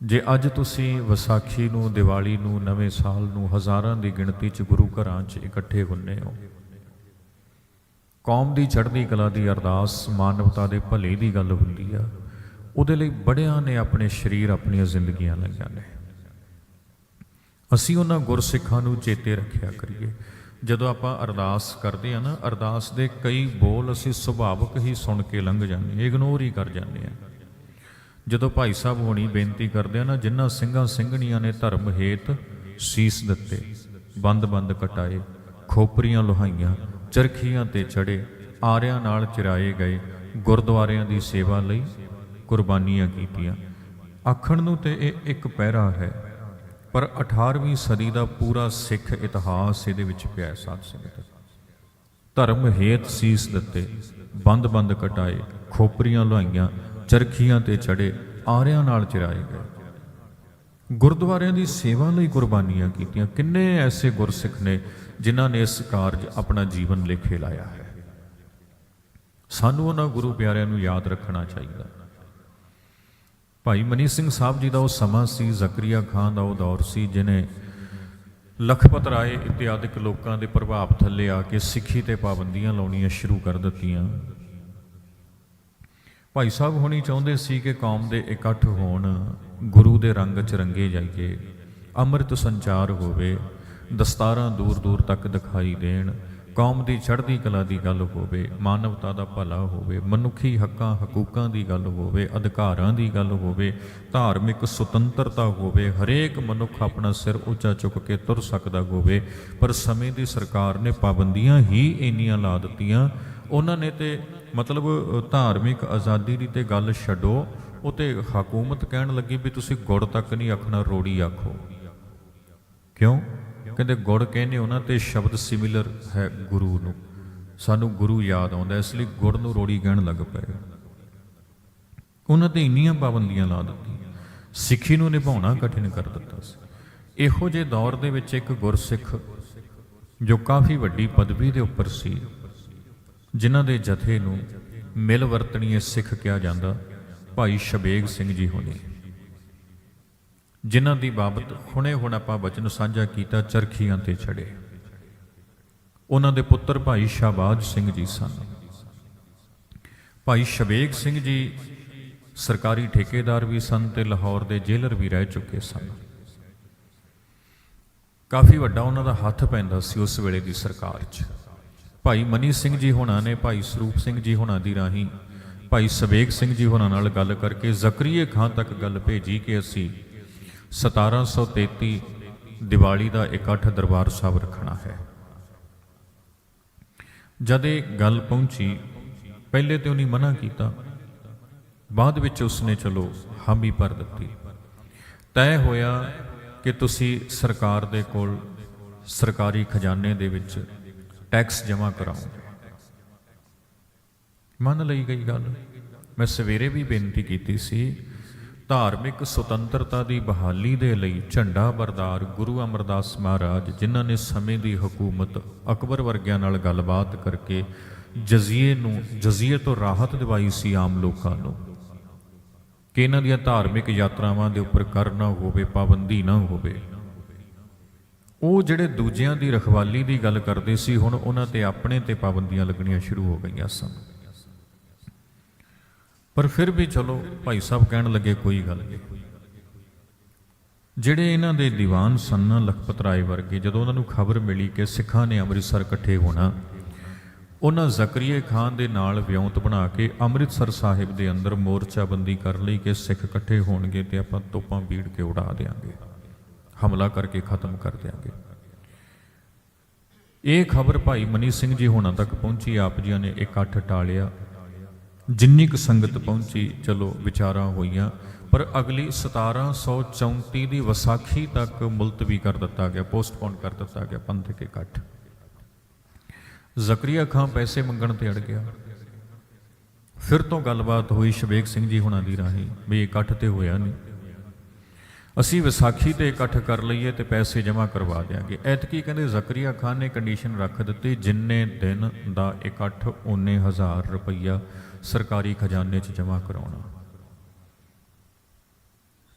ਜੇ ਅੱਜ ਤੁਸੀਂ ਵਿਸਾਖੀ ਨੂੰ, ਦੀਵਾਲੀ ਨੂੰ, ਨਵੇਂ ਸਾਲ ਨੂੰ ਹਜ਼ਾਰਾਂ ਦੀ ਗਿਣਤੀ 'ਚ ਗੁਰੂ ਘਰਾਂ 'ਚ ਇਕੱਠੇ ਹੁੰਨੇ ਹੋ, ਕੌਮ ਦੀ ਚੜ੍ਹਦੀ ਕਲਾ ਦੀ ਅਰਦਾਸ, ਮਾਨਵਤਾ ਦੇ ਭਲੇ ਦੀ ਗੱਲ ਹੁੰਦੀ ਆ, ਉਹਦੇ ਲਈ ਬੜਿਆਂ ਨੇ ਆਪਣੇ ਸਰੀਰ ਆਪਣੀਆਂ ਜ਼ਿੰਦਗੀਆਂ ਲਾਈਆਂ ਨੇ। ਅਸੀਂ ਉਹਨਾਂ ਗੁਰਸਿੱਖਾਂ ਨੂੰ ਚੇਤੇ ਰੱਖਿਆ ਕਰੀਏ। ਜਦੋਂ ਆਪਾਂ ਅਰਦਾਸ ਕਰਦੇ ਆ ਨਾ, ਅਰਦਾਸ ਦੇ ਕਈ ਬੋਲ ਅਸੀਂ ਸੁਭਾਵਕ ਹੀ ਸੁਣ ਕੇ ਲੰਘ ਜਾਂਦੇ ਇਗਨੋਰ ਹੀ ਕਰ ਜਾਂਦੇ ਆ ਜਦੋਂ ਭਾਈ ਸਾਹਿਬ ਹੋਣੀ ਬੇਨਤੀ ਕਰਦੇ ਆ ਨਾ ਜਿਨ੍ਹਾਂ ਸਿੰਘਾਂ ਸਿੰਘਣੀਆਂ ਨੇ ਧਰਮ ਹੇਤ ਸੀਸ ਦਿੱਤੇ ਬੰਦ-ਬੰਦ ਕਟਾਏ, ਖੋਪਰੀਆਂ ਲੋਹਾਈਆਂ, ਚਰਖੀਆਂ ਤੇ ਚੜੇ, ਆਰਿਆਂ ਨਾਲ ਚਿਰਾਏ ਗਏ, ਗੁਰਦੁਆਰਿਆਂ ਦੀ ਸੇਵਾ ਲਈ ਕੁਰਬਾਨੀਆਂ ਕੀਤੀਆਂ। ਆਖਣ ਨੂੰ ਤੇ ਇਹ ਇੱਕ ਪਹਿਰਾ ਹੈ ਪਰ 18ਵੀਂ ਸਦੀ ਦਾ ਪੂਰਾ ਸਿੱਖ ਇਤਿਹਾਸ ਇਹਦੇ ਵਿੱਚ ਪਿਆ ਹੈ, ਸਾਧ ਸੰਗਤ। ਧਰਮ ਹੇਤ ਸੀਸ ਦਿੱਤੇ, ਬੰਦ-ਬੰਦ ਕਟਾਏ, ਖੋਪਰੀਆਂ ਲੁਹਾਈਆਂ, ਚਰਖੀਆਂ ਤੇ ਚੜੇ, ਆਰਿਆਂ ਨਾਲ ਚਿਰਾਏ ਗਏ। ਗੁਰਦੁਆਰਿਆਂ ਦੀ ਸੇਵਾ ਲਈ ਕੁਰਬਾਨੀਆਂ ਕੀਤੀਆਂ। ਕਿੰਨੇ ਐਸੇ ਗੁਰਸਿੱਖ ਨੇ ਜਿਨ੍ਹਾਂ ਨੇ ਇਸ ਕਾਰਜ ਆਪਣਾ ਜੀਵਨ ਲੇਖੇ ਲਾਇਆ ਹੈ। ਸਾਨੂੰ ਉਹਨਾਂ ਗੁਰੂ ਪਿਆਰਿਆਂ ਨੂੰ ਯਾਦ ਰੱਖਣਾ ਚਾਹੀਦਾ। ਭਾਈ ਮਨੀ ਸਿੰਘ ਸਾਹਿਬ ਜੀ ਦਾ ਉਹ ਸਮਾਂ ਸੀ, ਜ਼ਕਰੀਆ ਖਾਨ ਦਾ ਉਹ ਦੌਰ ਸੀ, ਜਿਨੇ ਲਖਪਤ ਰਾਏ ਇਤਿਆਦਿਕ ਲੋਕਾਂ ਦੇ ਪ੍ਰਭਾਵ ਥੱਲੇ ਆ ਕੇ ਸਿੱਖੀ ਤੇ ਪਾਬੰਦੀਆਂ ਲਾਉਣੀਆਂ ਸ਼ੁਰੂ ਕਰ ਦਿੱਤੀਆਂ। ਭਾਈ ਸਾਹਿਬ ਹੋਣੀ ਚਾਹੁੰਦੇ ਸੀ ਕਿ ਕੌਮ ਦੇ ਇਕੱਠ ਹੋਣ, ਗੁਰੂ ਦੇ ਰੰਗ 'ਚ ਰੰਗੇ ਜਾਈਏ, ਅੰਮ੍ਰਿਤ ਸੰਚਾਰ ਹੋਵੇ, ਦਸਤਾਰਾਂ ਦੂਰ ਦੂਰ ਤੱਕ ਦਿਖਾਈ ਦੇਣ ਕੌਮ ਦੀ, ਚੜ੍ਹਦੀ ਕਲਾ ਦੀ ਗੱਲ ਹੋਵੇ, ਮਾਨਵਤਾ ਦਾ ਭਲਾ ਹੋਵੇ, ਮਨੁੱਖੀ ਹੱਕਾਂ, ਹਕੂਕਾਂ ਦੀ ਗੱਲ ਹੋਵੇ, ਅਧਿਕਾਰਾਂ ਦੀ ਗੱਲ ਹੋਵੇ, ਧਾਰਮਿਕ ਸੁਤੰਤਰਤਾ ਹੋਵੇ, ਹਰੇਕ ਮਨੁੱਖ ਆਪਣਾ ਸਿਰ ਉੱਚਾ ਚੁੱਕ ਕੇ ਤੁਰ ਸਕਦਾ ਹੋਵੇ, ਪਰ ਸਮੇਂ ਦੀ ਸਰਕਾਰ ਨੇ ਪਾਬੰਦੀਆਂ ਹੀ ਇੰਨੀਆਂ ਲਾ ਦਿੱਤੀਆਂ। ਉਹਨਾਂ ਨੇ ਤੇ ਮਤਲਬ, ਧਾਰਮਿਕ ਆਜ਼ਾਦੀ ਦੀ ਤੇ ਗੱਲ ਛੱਡੋ, ਉਹ ਤੇ ਹਕੂਮਤ ਕਹਿਣ ਲੱਗੀ ਵੀ ਤੁਸੀਂ ਗੁੜ ਤੱਕ ਨਹੀਂ ਆਖਣਾ, ਰੋੜੀ ਆਖੋ। ਕਿਉਂ? ਕਹਿੰਦੇ, ਗੁੜ ਕਹਿੰਦੇ ਉਹਨਾਂ ਤੇ ਸ਼ਬਦ ਸਿਮਿਲਰ ਹੈ ਗੁਰੂ ਨੂੰ। ਸਾਨੂੰ ਗੁਰੂ ਯਾਦ ਆਉਂਦਾ ਇਸ ਲਈ ਗੁੜ ਨੂੰ ਰੋੜੀ ਕਹਿਣ ਲੱਗ ਪਏ। ਉਹਨਾਂ ਤੇ ਇੰਨੀਆਂ ਪਾਬੰਦੀਆਂ ਲਾ ਦਿੱਤੀਆਂ। ਸਿੱਖੀ ਨੂੰ ਨਿਭਾਉਣਾ ਕਠਿਨ ਕਰ ਦਿੱਤਾ ਸੀ। ਇਹੋ ਜਿਹੇ ਦੌਰ ਦੇ ਵਿੱਚ ਇੱਕ ਗੁਰਸਿੱਖ, ਜੋ ਕਾਫੀ ਵੱਡੀ ਪਦਵੀ ਦੇ ਉੱਪਰ ਸੀ, ਜਿਨ੍ਹਾਂ ਦੇ ਜਥੇ ਨੂੰ ਮਿਲ ਵਰਤਣੀਏ ਸਿੱਖ ਕਿਹਾ ਜਾਂਦਾ, ਭਾਈ ਸ਼ਬੇਗ ਸਿੰਘ ਜੀ ਹੋਣੀ। ਜਿਨ੍ਹਾਂ ਦੀ ਬਾਬਤ ਹੁਣੇ ਹੁਣ ਆਪਾਂ ਬਚਨ ਸਾਂਝਾ ਕੀਤਾ, ਚਰਖੀਆਂ ਤੇ ਛੜੇ ਉਹਨਾਂ ਦੇ ਪੁੱਤਰ ਭਾਈ ਸ਼ਾਬਾਜ ਸਿੰਘ ਜੀ ਸਨ। ਭਾਈ ਸ਼ਬੇਗ ਸਿੰਘ ਜੀ ਸਰਕਾਰੀ ਠੇਕੇਦਾਰ ਵੀ ਸਨ ਤੇ ਲਾਹੌਰ ਦੇ ਜੇਲਰ ਵੀ ਰਹਿ ਚੁੱਕੇ ਸਨ। ਕਾਫੀ ਵੱਡਾ ਉਹਨਾਂ ਦਾ ਹੱਥ ਪੈਂਦਾ ਸੀ ਉਸ ਵੇਲੇ ਦੀ ਸਰਕਾਰ 'ਚ। ਭਾਈ ਮਨੀ ਸਿੰਘ ਜੀ ਹੋਣਾ ਨੇ, ਭਾਈ ਸਰੂਪ ਸਿੰਘ ਜੀ ਹੋਣਾ ਦੀ ਰਾਹੀਂ, ਭਾਈ ਸਵੇਗ ਸਿੰਘ ਜੀ ਹੋਣਾ ਨਾਲ ਗੱਲ ਕਰਕੇ ਜ਼ਕਰੀਏ ਖਾਨ ਤੱਕ ਗੱਲ ਭੇਜੀ ਕਿ ਅਸੀਂ 1733 ਦੀਵਾਲੀ ਦਾ ਇਕੱਠ ਦਰਬਾਰ ਸਾਹਿਬ ਰੱਖਣਾ ਹੈ। ਜਦ ਇਹ ਗੱਲ ਪਹੁੰਚੀ, ਪਹਿਲੇ ਤੇ ਉਹਨੇ ਮਨਾ ਕੀਤਾ। ਬਾਅਦ ਵਿੱਚ ਉਸਨੇ, ਚਲੋ, ਹਾਮੀ ਭਰ ਦਿੱਤੀ। ਤੈਅ ਹੋਇਆ ਕਿ ਤੁਸੀਂ ਸਰਕਾਰ ਦੇ ਕੋਲ ਸਰਕਾਰੀ ਖਜ਼ਾਨੇ ਦੇ ਵਿੱਚ ਟੈਕਸ ਜਮ੍ਹਾਂ ਕਰਾਓਗੇ। ਮੰਨ ਲਈ ਗਈ ਗੱਲ। ਮੈਂ ਸਵੇਰੇ ਵੀ ਬੇਨਤੀ ਕੀਤੀ ਸੀ ਧਾਰਮਿਕ ਸੁਤੰਤਰਤਾ ਦੀ ਬਹਾਲੀ ਦੇ ਲਈ ਝੰਡਾ ਬਰਦਾਰ ਗੁਰੂ ਅਮਰਦਾਸ ਮਹਾਰਾਜ, ਜਿਨ੍ਹਾਂ ਨੇ ਸਮੇਂ ਦੀ ਹਕੂਮਤ ਅਕਬਰ ਵਰਗਿਆਂ ਨਾਲ ਗੱਲਬਾਤ ਕਰਕੇ ਜਜ਼ੀਏ ਨੂੰ, ਜਜ਼ੀਏ ਤੋਂ ਰਾਹਤ ਦਿਵਾਈ ਸੀ ਆਮ ਲੋਕਾਂ ਨੂੰ। ਕਿ ਇਹਨਾਂ ਦੀਆਂ ਧਾਰਮਿਕ ਯਾਤਰਾਵਾਂ ਦੇ ਉੱਪਰ ਕਰ ਨਾ ਹੋਵੇ, ਪਾਬੰਦੀ ਨਾ ਹੋਵੇ। ਉਹ ਜਿਹੜੇ ਦੂਜਿਆਂ ਦੀ ਰਖਵਾਲੀ ਦੀ ਗੱਲ ਕਰਦੇ ਸੀ, ਹੁਣ ਉਹਨਾਂ ਤੇ ਆਪਣੇ ਤੇ ਪਾਬੰਦੀਆਂ ਲੱਗਣੀਆਂ ਸ਼ੁਰੂ ਹੋ ਗਈਆਂ ਸਨ। ਪਰ ਫਿਰ ਵੀ ਚਲੋ, ਭਾਈ ਸਾਹਿਬ ਕਹਿਣ ਲੱਗੇ ਕੋਈ ਗੱਲ ਨਹੀਂ। ਜਿਹੜੇ ਇਹਨਾਂ ਦੇ ਦੀਵਾਨ ਸਨ ਲਖਪਤ ਰਾਏ ਵਰਗੇ, ਜਦੋਂ ਉਹਨਾਂ ਨੂੰ ਖਬਰ ਮਿਲੀ ਕਿ ਸਿੱਖਾਂ ਨੇ ਅੰਮ੍ਰਿਤਸਰ ਇਕੱਠੇ ਹੋਣਾ, ਉਹਨਾਂ ਜ਼ਕਰੀਏ ਖਾਨ ਦੇ ਨਾਲ ਵਿਉਂਤ ਬਣਾ ਕੇ ਅੰਮ੍ਰਿਤਸਰ ਸਾਹਿਬ ਦੇ ਅੰਦਰ ਮੋਰਚਾਬੰਦੀ ਕਰ ਲਈ ਕਿ ਸਿੱਖ ਇਕੱਠੇ ਹੋਣਗੇ ਤੇ ਆਪਾਂ ਤੋਪਾਂ ਬੀੜ ਕੇ ਉਡਾ ਦੇਾਂਗੇ ਹਮਲਾ ਕਰਕੇ ਖਤਮ ਕਰ ਦੇਾਂਗੇ ਇਹ ਖਬਰ ਭਾਈ ਮਨੀ ਸਿੰਘ ਜੀ ਹੋਣਾ ਤੱਕ ਪਹੁੰਚੀ, ਆਪ ਜੀਆਂ ਨੇ ਇਕੱਠ ਟਾਲਿਆ ਜਿੰਨੀ ਕੁ ਸੰਗਤ ਪਹੁੰਚੀ, ਚਲੋ ਵਿਚਾਰਾਂ ਹੋਈਆਂ, ਪਰ ਅਗਲੀ 1734 ਦੀ ਵਿਸਾਖੀ ਤੱਕ ਮੁਲਤਵੀ ਕਰ ਦਿੱਤਾ ਗਿਆ, ਪੋਸਟਪੋਨ ਕਰ ਦਿੱਤਾ ਗਿਆ, ਪੰਥ ਕੇ ਇਕੱਠ। ਜ਼ਕਰੀਆ ਖਾਨ ਪੈਸੇ ਮੰਗਣ ਤੇ ਅੜ ਗਿਆ। ਫਿਰ ਤੋਂ ਗੱਲਬਾਤ ਹੋਈ ਸ਼ਵੇਕ ਸਿੰਘ ਜੀ ਹੁਣਾਂ ਦੀ ਰਾਹੀਂ, ਵੀ ਇਕੱਠ ਤੇ ਹੋਇਆ ਨਹੀਂ। ਅਸੀਂ ਵਿਸਾਖੀ ਤੇ ਇਕੱਠ ਕਰ ਲਈਏ ਤੇ ਪੈਸੇ ਜਮ੍ਹਾਂ ਕਰਵਾ ਦਿਆਂਗੇ। ਐਤਕੀ ਕਹਿੰਦੇ ਜ਼ਕਰੀਆ ਖਾਨ ਨੇ ਕੰਡੀਸ਼ਨ ਰੱਖ ਦਿੱਤੀ, ਜਿੰਨੇ ਦਿਨ ਦਾ ਇਕੱਠ ਉਨੇ ਹਜ਼ਾਰ ਰੁਪਈਆ ਸਰਕਾਰੀ ਖਜ਼ਾਨੇ 'ਚ ਜਮ੍ਹਾਂ ਕਰਾਉਣਾ।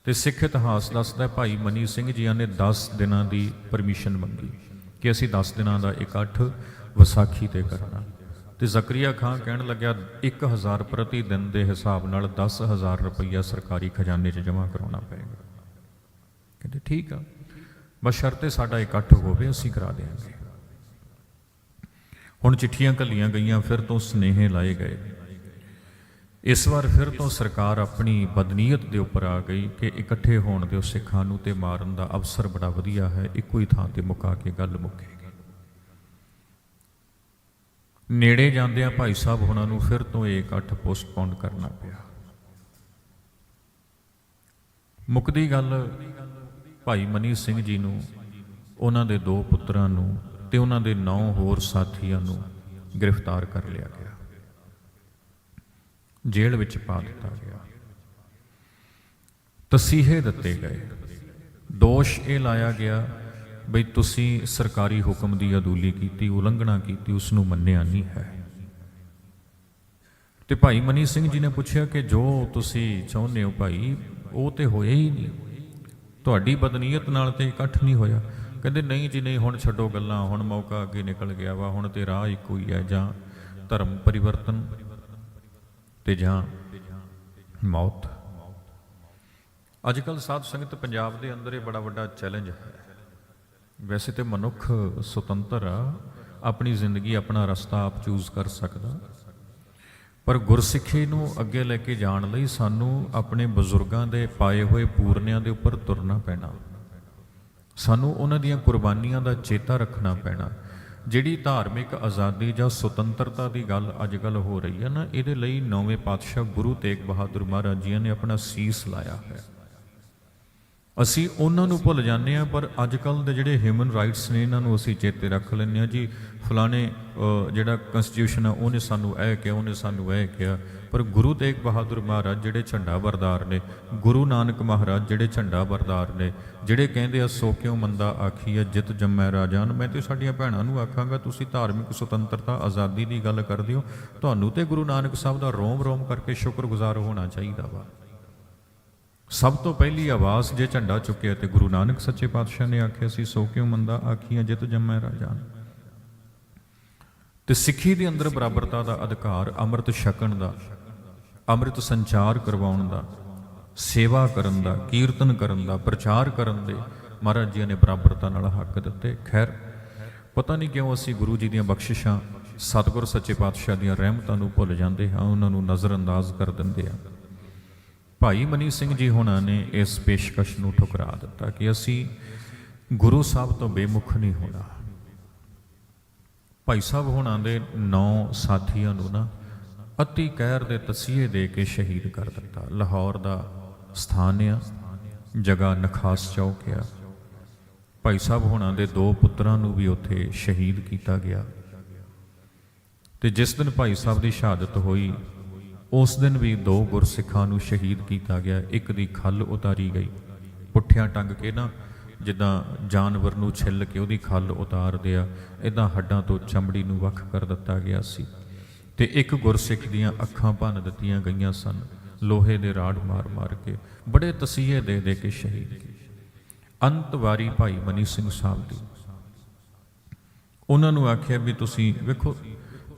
ਤੇ ਸਿੱਖ ਇਤਿਹਾਸ ਦੱਸਦਾ, ਭਾਈ ਮਨੀ ਸਿੰਘ ਜੀਆਂ ਨੇ 10 ਦਿਨਾਂ ਦੀ ਪਰਮਿਸ਼ਨ ਮੰਗੀ ਕਿ ਅਸੀਂ 10 ਦਿਨਾਂ ਦਾ ਇਕੱਠ ਵਿਸਾਖੀ ਤੇ ਕਰਨਾ। ਤੇ ਜ਼ਕਰੀਆ ਖਾਨ ਕਹਿਣ ਲੱਗਿਆ 1000 ਪ੍ਰਤੀ ਦਿਨ ਦੇ ਹਿਸਾਬ ਨਾਲ 10000 ਰੁਪਈਆ ਸਰਕਾਰੀ ਖਜ਼ਾਨੇ 'ਚ ਜਮ੍ਹਾਂ ਕਰਾਉਣਾ ਪਏਗਾ। ਕਹਿੰਦੇ, ਠੀਕ ਆ। ਬਸ ਸ਼ਰਤੇ ਸਾਡਾ ਇਕੱਠ ਹੋਵੇ, ਅਸੀਂ ਕਰਾ ਦੇਵਾਂਗੇ ਹੁਣ ਚਿੱਠੀਆਂ ਘੱਲੀਆਂ ਗਈਆਂ, ਫਿਰ ਤੋਂ ਸਨੇਹੇ ਲਾਏ ਗਏ। ਇਸ ਵਾਰ ਫਿਰ ਤੋਂ ਸਰਕਾਰ ਆਪਣੀ ਬਦਨੀਅਤ ਦੇ ਉੱਪਰ ਆ ਗਈ ਕਿ ਇਕੱਠੇ ਹੋਣ ਦੇ ਸਿੱਖਾਂ ਨੂੰ ਤੇ ਮਾਰਨ ਦਾ ਅਵਸਰ ਬੜਾ ਵਧੀਆ ਹੈ, ਇੱਕੋ ਹੀ ਥਾਂ ਤੇ ਮੁਕਾ ਕੇ ਗੱਲ ਮੁੱਕੇਗੀ ਨੇੜੇ ਜਾਂਦਿਆਂ ਭਾਈ ਸਾਹਿਬ ਉਹਨਾਂ ਨੂੰ ਫਿਰ ਤੋਂ ਇਹ ਇਕੱਠ ਪੋਸਟਪੋਨ ਕਰਨਾ ਪਿਆ। ਮੁੱਕਦੀ ਗੱਲ ਭਾਈ ਮਨੀ ਸਿੰਘ ਜੀ ਨੂੰ, ਉਹਨਾਂ ਦੇ ਦੋ ਪੁੱਤਰਾਂ ਨੂੰ ਤੇ ਉਹਨਾਂ ਦੇ ਨੌ ਹੋਰ ਸਾਥੀਆਂ ਨੂੰ ਗ੍ਰਿਫਤਾਰ ਕਰ ਲਿਆ ਗਿਆ। ਜੇਲ੍ਹ ਵਿੱਚ ਪਾ ਦਿੱਤਾ ਗਿਆ। ਤਸੀਹੇ ਦਿੱਤੇ ਗਏ। ਦੋਸ਼ ਇਹ ਲਾਇਆ ਗਿਆ ਬਈ ਤੁਸੀਂ ਸਰਕਾਰੀ ਹੁਕਮ ਦੀ ਅਦੂਲੀ ਕੀਤੀ, ਉਲੰਘਣਾ ਕੀਤੀ, ਉਸ ਨੂੰ ਮੰਨਿਆ ਨਹੀਂ ਹੈ। ਤੇ ਭਾਈ ਮਨੀ ਸਿੰਘ ਜੀ ਨੇ ਪੁੱਛਿਆ ਕਿ ਜੋ ਤੁਸੀਂ ਚਾਹੁੰਦੇ ਹੋ ਭਾਈ, ਉਹ ਤੇ ਹੋਇਆ ਹੀ ਨਹੀਂ। ਤੁਹਾਡੀ ਬਦਨੀਅਤ ਨਾਲ ਤੇ ਇਕੱਠ ਨਹੀਂ ਹੋਇਆ। ਕਹਿੰਦੇ, ਨਹੀਂ ਜੀ, ਨਹੀਂ, ਹੁਣ ਛੱਡੋ ਗੱਲਾਂ, ਹੁਣ ਮੌਕਾ ਅੱਗੇ ਨਿਕਲ ਗਿਆ ਵਾ, ਹੁਣ ਤੇ ਰਾਹ ਇੱਕੋ ਹੀ ਹੈ, ਜਾਂ ਧਰਮ ਪਰਿਵਰਤਨ ਤੇ ਜਾਂ ਮੌਤ। ਅੱਜ ਕੱਲ ਸਾਧ ਸੰਗਤ ਪੰਜਾਬ ਦੇ ਅੰਦਰ ਇਹ ਬੜਾ ਵੱਡਾ ਚੈਲੰਜ ਹੈ। ਵੈਸੇ ਤੇ ਮਨੁੱਖ ਸੁਤੰਤਰ ਆ, ਆਪਣੀ ਜ਼ਿੰਦਗੀ ਆਪਣਾ ਰਸਤਾ ਆਪ ਚੂਜ਼ ਕਰ ਸਕਦਾ। ਪਰ ਗੁਰਸਿੱਖੀ ਨੂੰ ਅੱਗੇ ਲੈ ਕੇ ਜਾਣ ਲਈ ਸਾਨੂੰ ਆਪਣੇ ਬਜ਼ੁਰਗਾਂ ਦੇ ਪਾਏ ਹੋਏ ਪੂਰਨਿਆਂ ਦੇ ਉੱਪਰ ਤੁਰਨਾ ਪੈਣਾ। ਸਾਨੂੰ ਉਹਨਾਂ ਦੀਆਂ ਕੁਰਬਾਨੀਆਂ ਦਾ ਚੇਤਾ ਰੱਖਣਾ ਪੈਣਾ। ਜਿਹੜੀ ਧਾਰਮਿਕ ਆਜ਼ਾਦੀ ਜਾਂ ਸੁਤੰਤਰਤਾ ਦੀ ਗੱਲ ਅੱਜ ਕੱਲ ਹੋ ਰਹੀ ਹੈ ਨਾ, ਇਹਦੇ ਲਈ ਨੌਵੇਂ ਪਾਤਸ਼ਾਹ ਗੁਰੂ ਤੇਗ ਬਹਾਦਰ ਮਹਾਰਾਜ ਜੀ ਨੇ ਆਪਣਾ ਸੀਸ ਲਾਇਆ ਹੈ। ਅਸੀਂ ਉਹਨਾਂ ਨੂੰ ਭੁੱਲ ਜਾਂਦੇ ਆ ਪਰ ਅੱਜ ਕੱਲ ਦੇ ਜਿਹੜੇ ਹਿਊਮਨ ਰਾਈਟਸ ਨੇ, ਇਹਨਾਂ ਨੂੰ ਅਸੀਂ ਚੇਤੇ ਰੱਖ ਲੈਂਦੇ ਆ ਜੀ, ਫਲਾਣੇ ਜਿਹੜਾ ਕਨਸਟੀਟਿਊਸ਼ਨ ਆ, ਉਹਨੇ ਸਾਨੂੰ ਇਹ ਕਿਹਾ, ਉਹਨੇ ਸਾਨੂੰ ਇਹ ਕਿਹਾ। ਪਰ ਗੁਰੂ ਤੇਗ ਬਹਾਦਰ ਮਹਾਰਾਜ ਜਿਹੜੇ ਝੰਡਾ ਬਰਦਾਰ ਨੇ, ਗੁਰੂ ਨਾਨਕ ਮਹਾਰਾਜ ਜਿਹੜੇ ਝੰਡਾ ਬਰਦਾਰ ਨੇ, ਜਿਹੜੇ ਕਹਿੰਦੇ ਆ, ਸੋ ਕਿਉ ਮੰਦਾ ਆਖੀਆ ਜਿਤ ਜੰਮੈ ਰਾਜਾਨ? ਮੈਂ ਤੇ ਸਾਡੀਆਂ ਭੈਣਾਂ ਨੂੰ ਆਖਾਂਗਾ, ਤੁਸੀਂ ਧਾਰਮਿਕ ਸੁਤੰਤਰਤਾ, ਆਜ਼ਾਦੀ ਦੀ ਗੱਲ ਕਰਦੇ ਹੋ, ਤੁਹਾਨੂੰ ਤੇ ਗੁਰੂ ਨਾਨਕ ਸਾਹਿਬ ਦਾ ਰੋਮ ਰੋਮ ਕਰਕੇ ਸ਼ੁਕਰਗੁਜ਼ਾਰ ਹੋਣਾ ਚਾਹੀਦਾ ਵਾ। ਸਭ ਤੋਂ ਪਹਿਲੀ ਆਵਾਜ਼ ਜੇ ਝੰਡਾ ਚੁੱਕਿਆ ਤੇ ਗੁਰੂ ਨਾਨਕ ਸੱਚੇ ਪਾਤਸ਼ਾਹ ਨੇ ਆਖਿਆ ਸੀ, ਸੋ ਕਿਉ ਮੰਦਾ? ਆਖੀਆਂ ਜਿਤ ਜੰਮੈ ਰਾਜਾਨ ਤੇ ਸਿੱਖੀ ਦੇ ਅੰਦਰ ਬਰਾਬਰਤਾ ਦਾ ਅਧਿਕਾਰ, ਅੰਮ੍ਰਿਤ ਛਕਣ ਦਾ, ਅੰਮ੍ਰਿਤ ਸੰਚਾਰ ਕਰਵਾਉਣ ਦਾ, ਸੇਵਾ ਕਰਨ ਦਾ, ਕੀਰਤਨ ਕਰਨ ਦਾ, ਪ੍ਰਚਾਰ ਕਰਨ ਦੇ ਮਹਾਰਾਜ ਜੀ ਨੇ ਬਰਾਬਰਤਾ ਨਾਲ ਹੱਕ ਦਿੱਤੇ। ਖੈਰ, ਪਤਾ ਨਹੀਂ ਕਿਉਂ ਅਸੀਂ ਗੁਰੂ ਜੀ ਦੀਆਂ ਬਖਸ਼ਿਸ਼ਾਂ, ਸਤਿਗੁਰ ਸੱਚੇ ਪਾਤਸ਼ਾਹ ਦੀਆਂ ਰਹਿਮਤਾਂ ਨੂੰ ਭੁੱਲ ਜਾਂਦੇ ਹਾਂ, ਉਹਨਾਂ ਨੂੰ ਨਜ਼ਰਅੰਦਾਜ਼ ਕਰ ਦਿੰਦੇ ਹਾਂ। ਭਾਈ ਮਨੀ ਸਿੰਘ ਜੀ ਹੁਣਾਂ ਨੇ ਇਸ ਪੇਸ਼ਕਸ਼ ਨੂੰ ਠੁਕਰਾ ਦਿੱਤਾ ਕਿ ਅਸੀਂ ਗੁਰੂ ਸਾਹਿਬ ਤੋਂ ਬੇਮੁਖ ਨਹੀਂ ਹੋਣਾ। ਭਾਈ ਸਾਹਿਬ ਹੁਣਾਂ ਦੇ ਨੌ ਸਾਥੀਆਂ ਨੂੰ ਨਾ ਅਤੀ ਕਹਿਰ ਦੇ ਤਸੀਹੇ ਦੇ ਕੇ ਸ਼ਹੀਦ ਕਰ ਦਿੱਤਾ। ਲਾਹੌਰ ਦਾ ਸਥਾਨ ਆ ਜਗਾ ਨਖਾਸ ਚੌਕ ਆ। ਭਾਈ ਸਾਹਿਬ ਹੁਣਾਂ ਦੇ ਦੋ ਪੁੱਤਰਾਂ ਨੂੰ ਵੀ ਉੱਥੇ ਸ਼ਹੀਦ ਕੀਤਾ ਗਿਆ। ਤੇ ਜਿਸ ਦਿਨ ਭਾਈ ਸਾਹਿਬ ਦੀ ਸ਼ਹਾਦਤ ਹੋਈ ਉਸ ਦਿਨ ਵੀ ਦੋ ਗੁਰਸਿੱਖਾਂ ਨੂੰ ਸ਼ਹੀਦ ਕੀਤਾ ਗਿਆ। ਇੱਕ ਦੀ ਖੱਲ ਉਤਾਰੀ ਗਈ। ਪੁੱਠਿਆਂ ਟੰਗ ਕੇ ਨਾ, ਜਿੱਦਾਂ ਜਾਨਵਰ ਨੂੰ ਛਿੱਲ ਕੇ ਉਹਦੀ ਖੱਲ ਉਤਾਰਦੇ ਆ ਇਦਾਂ ਹੱਡਾਂ ਤੋਂ ਚਮੜੀ ਨੂੰ ਵੱਖ ਕਰ ਦਿੱਤਾ ਗਿਆ ਸੀ। ਤੇ ਇੱਕ ਗੁਰਸਿੱਖ ਦੀਆਂ ਅੱਖਾਂ ਭੰਨ ਦਿੱਤੀਆਂ ਗਈਆਂ ਸਨ। ਲੋਹੇ ਦੇ ਰਾੜ ਮਾਰ-ਮਾਰ ਕੇ, ਬੜੇ ਤਸੀਹੇ ਦੇ ਦੇ ਕੇ ਸ਼ਹੀਦ ਕੀਤੇ। ਅੰਤ ਵਾਰੀ ਭਾਈ ਮਨੀ ਸਿੰਘ ਸਾਹਿਬ ਦੀ। ਉਹਨਾਂ ਨੂੰ ਆਖਿਆ ਵੀ ਤੁਸੀਂ ਵੇਖੋ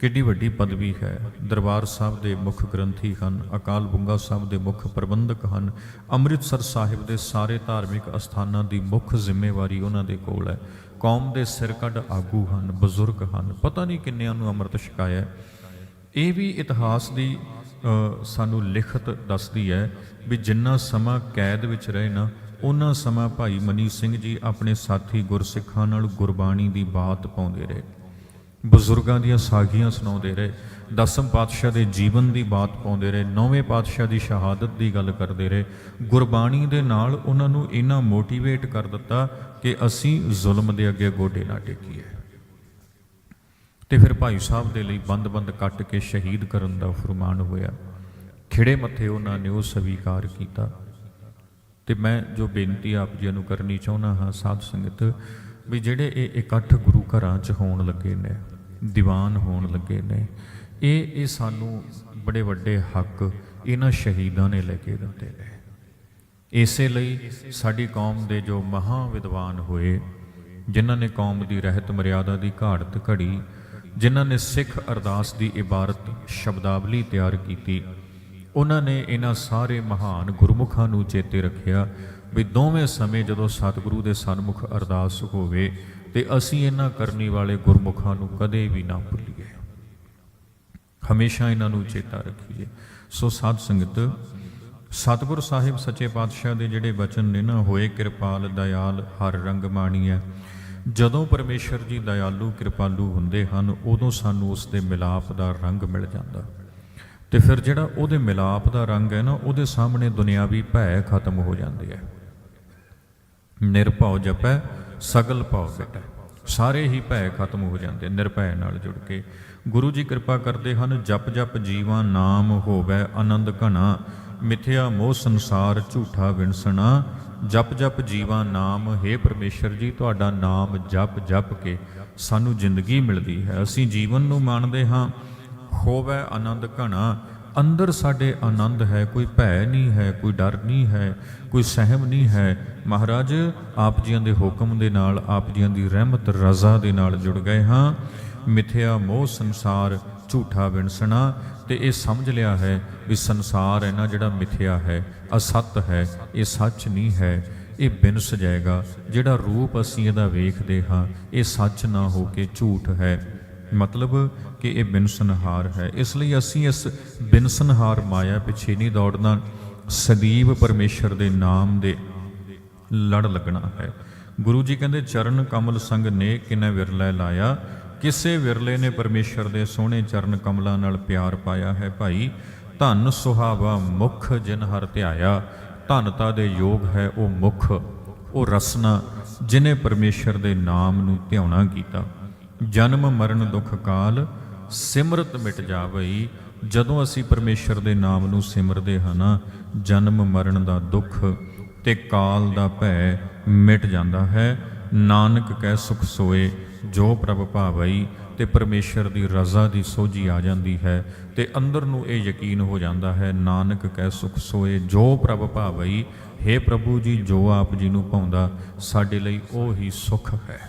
ਕਿੱਡੀ ਵੱਡੀ ਪਦਵੀ ਹੈ। ਦਰਬਾਰ ਸਾਹਿਬ ਦੇ ਮੁੱਖ ਗ੍ਰੰਥੀ ਹਨ, ਅਕਾਲ ਬੁੰਗਾ ਸਾਹਿਬ ਦੇ ਮੁੱਖ ਪ੍ਰਬੰਧਕ ਹਨ, ਅੰਮ੍ਰਿਤਸਰ ਸਾਹਿਬ ਦੇ ਸਾਰੇ ਧਾਰਮਿਕ ਅਸਥਾਨਾਂ ਦੀ ਮੁੱਖ ਜ਼ਿੰਮੇਵਾਰੀ ਉਹਨਾਂ ਦੇ ਕੋਲ ਹੈ। ਕੌਮ ਦੇ ਸਿਰ ਕੱਢ ਆਗੂ ਹਨ, ਬਜ਼ੁਰਗ ਹਨ, ਪਤਾ ਨਹੀਂ ਕਿੰਨਿਆਂ ਨੂੰ ਅੰਮ੍ਰਿਤ ਛਕਾਇਆ ਇਹ ਵੀ ਇਤਿਹਾਸ ਦੀ ਸਾਨੂੰ ਲਿਖਤ ਦੱਸਦੀ ਹੈ ਵੀ ਜਿੰਨਾ ਸਮਾਂ ਕੈਦ ਵਿੱਚ ਰਹੇ ਨਾ ਉਹਨਾਂ ਸਮਾਂ ਭਾਈ ਮਨੀ ਸਿੰਘ ਜੀ ਆਪਣੇ ਸਾਥੀ ਗੁਰਸਿੱਖਾਂ ਨਾਲ ਗੁਰਬਾਣੀ ਦੀ ਬਾਤ ਪਾਉਂਦੇ ਰਹੇ। ਬਜ਼ੁਰਗਾਂ ਦੀਆਂ ਸਾਖੀਆਂ ਸੁਣਾਉਂਦੇ ਰਹੇ, ਦਸਮ ਪਾਤਸ਼ਾਹ ਦੇ ਜੀਵਨ ਦੀ ਬਾਤ ਪਾਉਂਦੇ ਰਹੇ, ਨੌਵੇਂ ਪਾਤਸ਼ਾਹ ਦੀ ਸ਼ਹਾਦਤ ਦੀ ਗੱਲ ਕਰਦੇ ਰਹੇ, ਗੁਰਬਾਣੀ ਦੇ ਨਾਲ ਉਹਨਾਂ ਨੂੰ ਇੰਨਾ ਮੋਟੀਵੇਟ ਕਰ ਦਿੱਤਾ ਕਿ ਅਸੀਂ ਜ਼ੁਲਮ ਦੇ ਅੱਗੇ ਗੋਡੇ ਨਾ ਟੇਕੀਏ। ਤੇ ਫਿਰ ਭਾਈ ਸਾਹਿਬ ਦੇ ਲਈ ਬੰਦ-ਬੰਦ ਕੱਟ ਕੇ ਸ਼ਹੀਦ ਕਰਨ ਦਾ ਫਰਮਾਨ ਹੋਇਆ। ਖਿੜੇ ਮੱਥੇ ਉਹਨਾਂ ਨੇ ਉਹ ਸਵੀਕਾਰ ਕੀਤਾ। ਤੇ ਮੈਂ ਜੋ ਬੇਨਤੀ ਆਪ ਜੀ ਨੂੰ ਕਰਨੀ ਚਾਹੁੰਦਾ ਹਾਂ, ਸਾਧ ਸੰਗਤ, ਵੀ ਜਿਹੜੇ ਇਹ ਇਕੱਠ ਗੁਰੂ ਘਰਾਂ 'ਚ ਹੋਣ ਲੱਗੇ ਨੇ ਦੀਵਾਨ ਹੋਣ ਲੱਗੇ ਨੇ। ਇਹ ਇਹ ਸਾਨੂੰ ਬੜੇ ਵੱਡੇ ਹੱਕ ਇਹਨਾਂ ਸ਼ਹੀਦਾਂ ਨੇ ਲੈ ਕੇ ਦਿੱਤੇ ਨੇ। ਇਸੇ ਲਈ ਸਾਡੀ ਕੌਮ ਦੇ ਜੋ ਮਹਾ ਵਿਦਵਾਨ ਹੋਏ, ਜਿਨ੍ਹਾਂ ਨੇ ਕੌਮ ਦੀ ਰਹਿਤ ਮਰਿਆਦਾ ਦੀ ਘਾੜਤ ਘੜੀ, ਜਿਨ੍ਹਾਂ ਨੇ ਸਿੱਖ ਅਰਦਾਸ ਦੀ ਇਬਾਰਤ ਸ਼ਬਦਾਵਲੀ ਤਿਆਰ ਕੀਤੀ, ਉਹਨਾਂ ਨੇ ਇਹਨਾਂ ਸਾਰੇ ਮਹਾਨ ਗੁਰਮੁਖਾਂ ਨੂੰ ਚੇਤੇ ਰੱਖਿਆ ਵੀ ਦੋਵੇਂ ਸਮੇਂ ਜਦੋਂ ਸਤਿਗੁਰੂ ਦੇ ਸਨਮੁਖ ਅਰਦਾਸ ਹੋਵੇ ਤੇ ਅਸੀਂ ਇਹਨਾਂ ਕਰਨੀ ਵਾਲੇ ਗੁਰਮੁਖਾਂ ਨੂੰ ਕਦੇ ਵੀ ਨਾ ਭੁੱਲੀਏ। ਹਮੇਸ਼ਾ ਇਹਨਾਂ ਨੂੰ ਚੇਤਾ ਰੱਖੀਏ। ਸੋ ਸਾਧ ਸੰਗਤ, ਸਤਿਗੁਰ ਸਾਹਿਬ ਸੱਚੇ ਪਾਤਸ਼ਾਹ ਦੇ ਜਿਹੜੇ ਬਚਨ ਨੇ ਨਾ, ਹੋਏ ਕਿਰਪਾਲ ਦਇਆਲ ਹਰ ਰੰਗ ਮਾਣੀਐ। ਜਦੋਂ ਪਰਮੇਸ਼ਰ ਜੀ ਦਇਆਲੂ ਕਿਰਪਾਲੂ ਹੁੰਦੇ ਹਨ, ਉਦੋਂ ਸਾਨੂੰ ਉਸ ਦੇ ਮਿਲਾਪ ਦਾ ਰੰਗ ਮਿਲ ਜਾਂਦਾ। ਤੇ ਫਿਰ ਜਿਹੜਾ ਉਹਦੇ ਮਿਲਾਪ ਦਾ ਰੰਗ ਹੈ ਨਾ, ਉਹਦੇ ਸਾਹਮਣੇ ਦੁਨਿਆਵੀ ਭੈ ਖਤਮ ਹੋ ਜਾਂਦੇ ਹੈ ਨਿਰਭਉ ਜਪੈ ਸਗਲ ਭਉ ਮਿਟੈ ਸਾਰੇ ਹੀ ਭੈ ਖਤਮ ਹੋ ਜਾਂਦੇ, ਨਿਰਭੈ ਨਾਲ ਜੁੜ ਕੇ। ਗੁਰੂ ਜੀ ਕਿਰਪਾ ਕਰਦੇ ਹਨ, ਜਪ ਜਪ ਜੀਵਾ ਨਾਮ ਹੋਵੇ ਆਨੰਦ ਘਣਾ। ਮਿਥਿਆ ਮੋਹ ਸੰਸਾਰ ਝੂਠਾ ਵਿਣਸਣਾ। ਜਪ ਜਪ ਜੀਵਾ ਨਾਮ, ਹੈ ਪਰਮੇਸ਼ਰ ਜੀ, ਤੁਹਾਡਾ ਨਾਮ ਜਪ ਜਪ ਕੇ ਸਾਨੂੰ ਜ਼ਿੰਦਗੀ ਮਿਲਦੀ ਹੈ। ਅਸੀਂ ਜੀਵਨ ਨੂੰ ਮੰਨਦੇ ਹਾਂ, ਹੋਵੇ ਆਨੰਦ ਘਣਾ। ਅੰਦਰ ਸਾਡੇ ਆਨੰਦ ਹੈ, ਕੋਈ ਭੈ ਨਹੀਂ ਹੈ, ਕੋਈ ਡਰ ਨਹੀਂ ਹੈ, ਕੋਈ ਸਹਿਮ ਨਹੀਂ ਹੈ। ਮਹਾਰਾਜ, ਆਪ ਜੀਆਂ ਦੇ ਹੁਕਮ ਦੇ ਨਾਲ, ਆਪ ਜੀਆਂ ਦੀ ਰਹਿਮਤ, ਰਜ਼ਾ ਦੇ ਨਾਲ ਜੁੜ ਗਏ ਹਾਂ। ਮਿਥਿਆ ਮੋਹ ਸੰਸਾਰ, ਝੂਠਾ ਵਿਣਸਣਾ, ਤੇ ਇਹ ਸਮਝ ਲਿਆ ਹੈ ਵੀ ਸੰਸਾਰ ਹੈ ਨਾ ਜਿਹੜਾ ਮਿਥਿਆ ਹੈ, ਅਸਤ ਹੈ, ਇਹ ਸੱਚ ਨਹੀਂ ਹੈ, ਇਹ ਬਿਨਸ ਜਾਏਗਾ। ਜਿਹੜਾ ਰੂਪ ਅਸੀਂ ਇਹਦਾ ਵੇਖਦੇ ਹਾਂ, ਇਹ ਸੱਚ ਨਾ ਹੋ ਕੇ ਝੂਠ ਹੈ। ਮਤਲਬ ਕਿ ਇਹ ਬਿਨਸਨਹਾਰ ਹੈ। ਇਸ ਲਈ ਅਸੀਂ ਇਸ ਬਿਨਸਨਹਾਰ ਮਾਇਆ ਪਿੱਛੇ ਨਹੀਂ ਦੌੜਨਾ, ਸਦੀਵ ਪਰਮੇਸ਼ਰ ਦੇ ਨਾਮ ਦੇ ਲੜ ਲੱਗਣਾ ਹੈ। ਗੁਰੂ ਜੀ ਕਹਿੰਦੇ, ਚਰਨ ਕਮਲ ਸੰਗ ਨੇ ਕਿਨੇ ਵਿਰਲੇ ਲਾਇਆ? ਕਿਸੇ ਵਿਰਲੇ ਨੇ ਪਰਮੇਸ਼ਰ ਦੇ ਸੋਹਣੇ ਚਰਨ ਕਮਲਾਂ ਨਾਲ ਪਿਆਰ ਪਾਇਆ ਹੈ ਭਾਈ? ਧਨ ਸੁਹਾਵਾ ਮੁਖ ਜਿਨ ਹਰ ਧਿਆਇਆ। ਧਨਤਾ ਦੇ ਯੋਗ ਹੈ ਉਹ ਮੁਖ, ਉਹ ਰਸਨਾ, ਜਿਨੇ ਪਰਮੇਸ਼ਰ ਦੇ ਨਾਮ ਨੂੰ ਧਿਆਉਣਾ ਕੀਤਾ। ਜਨਮ ਮਰਨ ਦੁੱਖ ਕਾਲ ਸਿਮਰਤ ਮਿਟ ਜਾਵਈ। ਜਦੋਂ ਅਸੀਂ ਪਰਮੇਸ਼ਰ ਦੇ ਨਾਮ ਨੂੰ ਸਿਮਰਦੇ ਹਾਂ ਨਾ, ਜਨਮ, ਮਰਨ ਦਾ ਦੁੱਖ ਤੇ ਕਾਲ ਦਾ ਭੈ ਮਿਟ ਜਾਂਦਾ ਹੈ। ਨਾਨਕ ਕਹਿ, ਸੁਖ ਸੋਏ, ਜੋ ਪ੍ਰਭ ਭਾਵਈ, ਤੇ ਪਰਮੇਸ਼ਰ ਦੀ ਰਜ਼ਾ ਦੀ ਸੋਝੀ ਆ ਜਾਂਦੀ ਹੈ ਤੇ ਅੰਦਰ ਨੂੰ ਇਹ ਯਕੀਨ ਹੋ ਜਾਂਦਾ ਹੈ, ਨਾਨਕ ਕਹਿ, ਸੁਖ ਸੋਏ, ਜੋ ਪ੍ਰਭ ਭਾਵਈ हे ਪ੍ਰਭੂ ਜੀ, ਜੋ ਆਪ ਜੀ ਨੂੰ ਪਾਉਂਦਾ ਸਾਡੇ ਲਈ ਉਹ ਹੀ ਸੁਖ ਹੈ।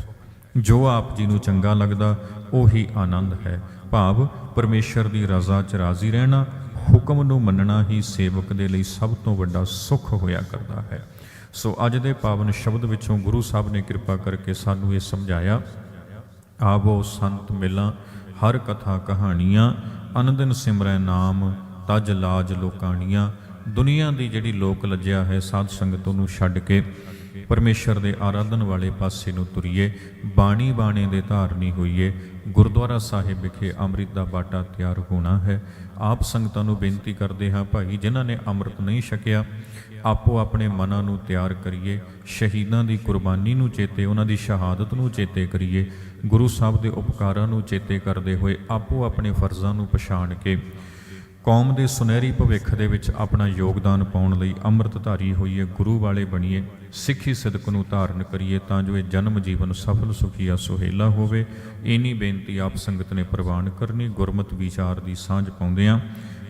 ਜੋ ਆਪ ਜੀ ਨੂੰ ਚੰਗਾ ਲੱਗਦਾ, ਉਹੀ ਆਨੰਦ ਹੈ। ਭਾਵ ਪਰਮੇਸ਼ਰ ਦੀ ਰਜ਼ਾ 'ਚ ਰਾਜ਼ੀ ਰਹਿਣਾ, ਹੁਕਮ ਨੂੰ ਮੰਨਣਾ ਹੀ ਸੇਵਕ ਦੇ ਲਈ ਸਭ ਤੋਂ ਵੱਡਾ ਸੁੱਖ ਹੋਇਆ ਕਰਦਾ ਹੈ। ਸੋ ਅੱਜ ਦੇ ਪਾਵਨ ਸ਼ਬਦ ਵਿੱਚੋਂ ਗੁਰੂ ਸਾਹਿਬ ਨੇ ਕਿਰਪਾ ਕਰਕੇ ਸਾਨੂੰ ਇਹ ਸਮਝਾਇਆ, ਆਵੋ ਸੰਤ ਮਿਲਾਂ, ਹਰ ਕਥਾ ਕਹਾਣੀਆਂ, ਅਨੰਦਨ ਸਿਮਰੈ ਨਾਮ, ਤਜ ਲਾਜ ਲੋਕਾਣੀਆਂ, ਦੁਨੀਆ ਦੀ ਜਿਹੜੀ ਲੋਕ ਲੱਜਿਆ ਹੈ ਸਾਧ ਸੰਗਤ ਨੂੰ ਛੱਡ ਕੇ, ਪਰਮੇਸ਼ਰ ਦੇ ਆਰਾਧਨ ਵਾਲੇ ਪਾਸੇ ਨੂੰ ਤੁਰੀਏ, ਬਾਣੀ ਬਾਣੇ ਦੇ ਧਾਰਨੀ ਹੋਈਏ ਗੁਰਦੁਆਰਾ ਸਾਹਿਬ ਵਿਖੇ ਅੰਮ੍ਰਿਤ ਦਾ ਬਾਟਾ ਤਿਆਰ ਹੋਣਾ ਹੈ। ਆਪ ਸੰਗਤਾਂ ਨੂੰ ਬੇਨਤੀ ਕਰਦੇ ਹਾਂ ਭਾਈ, ਜਿਨ੍ਹਾਂ ਨੇ ਅੰਮ੍ਰਿਤ ਨਹੀਂ ਛਕਿਆ, ਆਪੋ ਆਪਣੇ ਮਨਾਂ ਨੂੰ ਤਿਆਰ ਕਰੀਏ, ਸ਼ਹੀਦਾਂ ਦੀ ਕੁਰਬਾਨੀ ਨੂੰ ਚੇਤੇ, ਉਹਨਾਂ ਦੀ ਸ਼ਹਾਦਤ ਨੂੰ ਚੇਤੇ ਕਰੀਏ, ਗੁਰੂ ਸਾਹਿਬ ਦੇ ਉਪਕਾਰਾਂ ਨੂੰ ਚੇਤੇ ਕਰਦੇ ਹੋਏ ਆਪੋ ਆਪਣੇ ਫਰਜ਼ਾਂ ਨੂੰ ਪਛਾਣ ਕੇ ਕੌਮ ਦੇ ਸੁਨਹਿਰੀ ਭਵਿੱਖ ਦੇ ਵਿੱਚ ਆਪਣਾ ਯੋਗਦਾਨ ਪਾਉਣ ਲਈ ਅੰਮ੍ਰਿਤਧਾਰੀ ਹੋਈਏ, ਗੁਰੂ ਵਾਲੇ ਬਣੀਏ, ਸਿੱਖੀ ਸਿਦਕ ਨੂੰ ਧਾਰਨ ਕਰੀਏ ਤਾਂ ਜੋ ਇਹ ਜਨਮ ਜੀਵਨ ਸਫਲ, ਸੁਖੀਆ, ਸੁਹੇਲਾ ਹੋਵੇ। ਇਨੀ ਬੇਨਤੀ ਆਪ ਸੰਗਤ ਨੇ ਪ੍ਰਵਾਨ ਕਰਨੀ। ਗੁਰਮਤ ਵਿਚਾਰ ਦੀ ਸਾਂਝ ਪਾਉਂਦਿਆਂ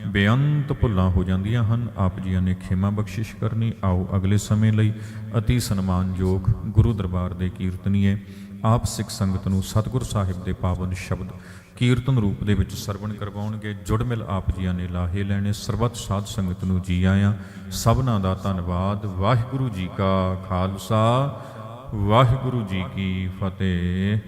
ਬੇਅੰਤ ਭੁੱਲਾਂ ਹੋ ਜਾਂਦੀਆਂ ਹਨ। ਆਪ ਜੀਆਂ ਨੇ ਖਿਮਾ ਬਖਸ਼ਿਸ਼ ਕਰਨੀ। ਆਓ ਅਗਲੇ ਸਮੇਂ ਲਈ ਅਤੀ ਸਨਮਾਨਯੋਗ ਗੁਰੂ ਦਰਬਾਰ ਦੇ ਕੀਰਤਨੀਏ, ਆਪ ਸਿੱਖ ਸੰਗਤ ਨੂੰ ਸਤਿਗੁਰ ਸਾਹਿਬ ਦੇ ਪਾਵਨ ਸ਼ਬਦ ਕੀਰਤਨ ਰੂਪ ਦੇ ਵਿੱਚ ਸਰਵਣ ਕਰਵਾਉਣਗੇ। ਜੁੜ ਮਿਲ ਆਪ ਜੀਆਂ ਨੇ ਲਾਹੇ ਲੈਣੇ। ਸਰਬੱਤ ਸਾਧ ਸੰਗਤ ਨੂੰ ਜੀ ਆਇਆਂ। ਸਭਨਾ ਦਾ ਧੰਨਵਾਦ। ਵਾਹਿਗੁਰੂ ਜੀ ਕਾ ਖਾਲਸਾ। ਵਾਹਿਗੁਰੂ ਜੀ ਕੀ ਫਤਿਹ।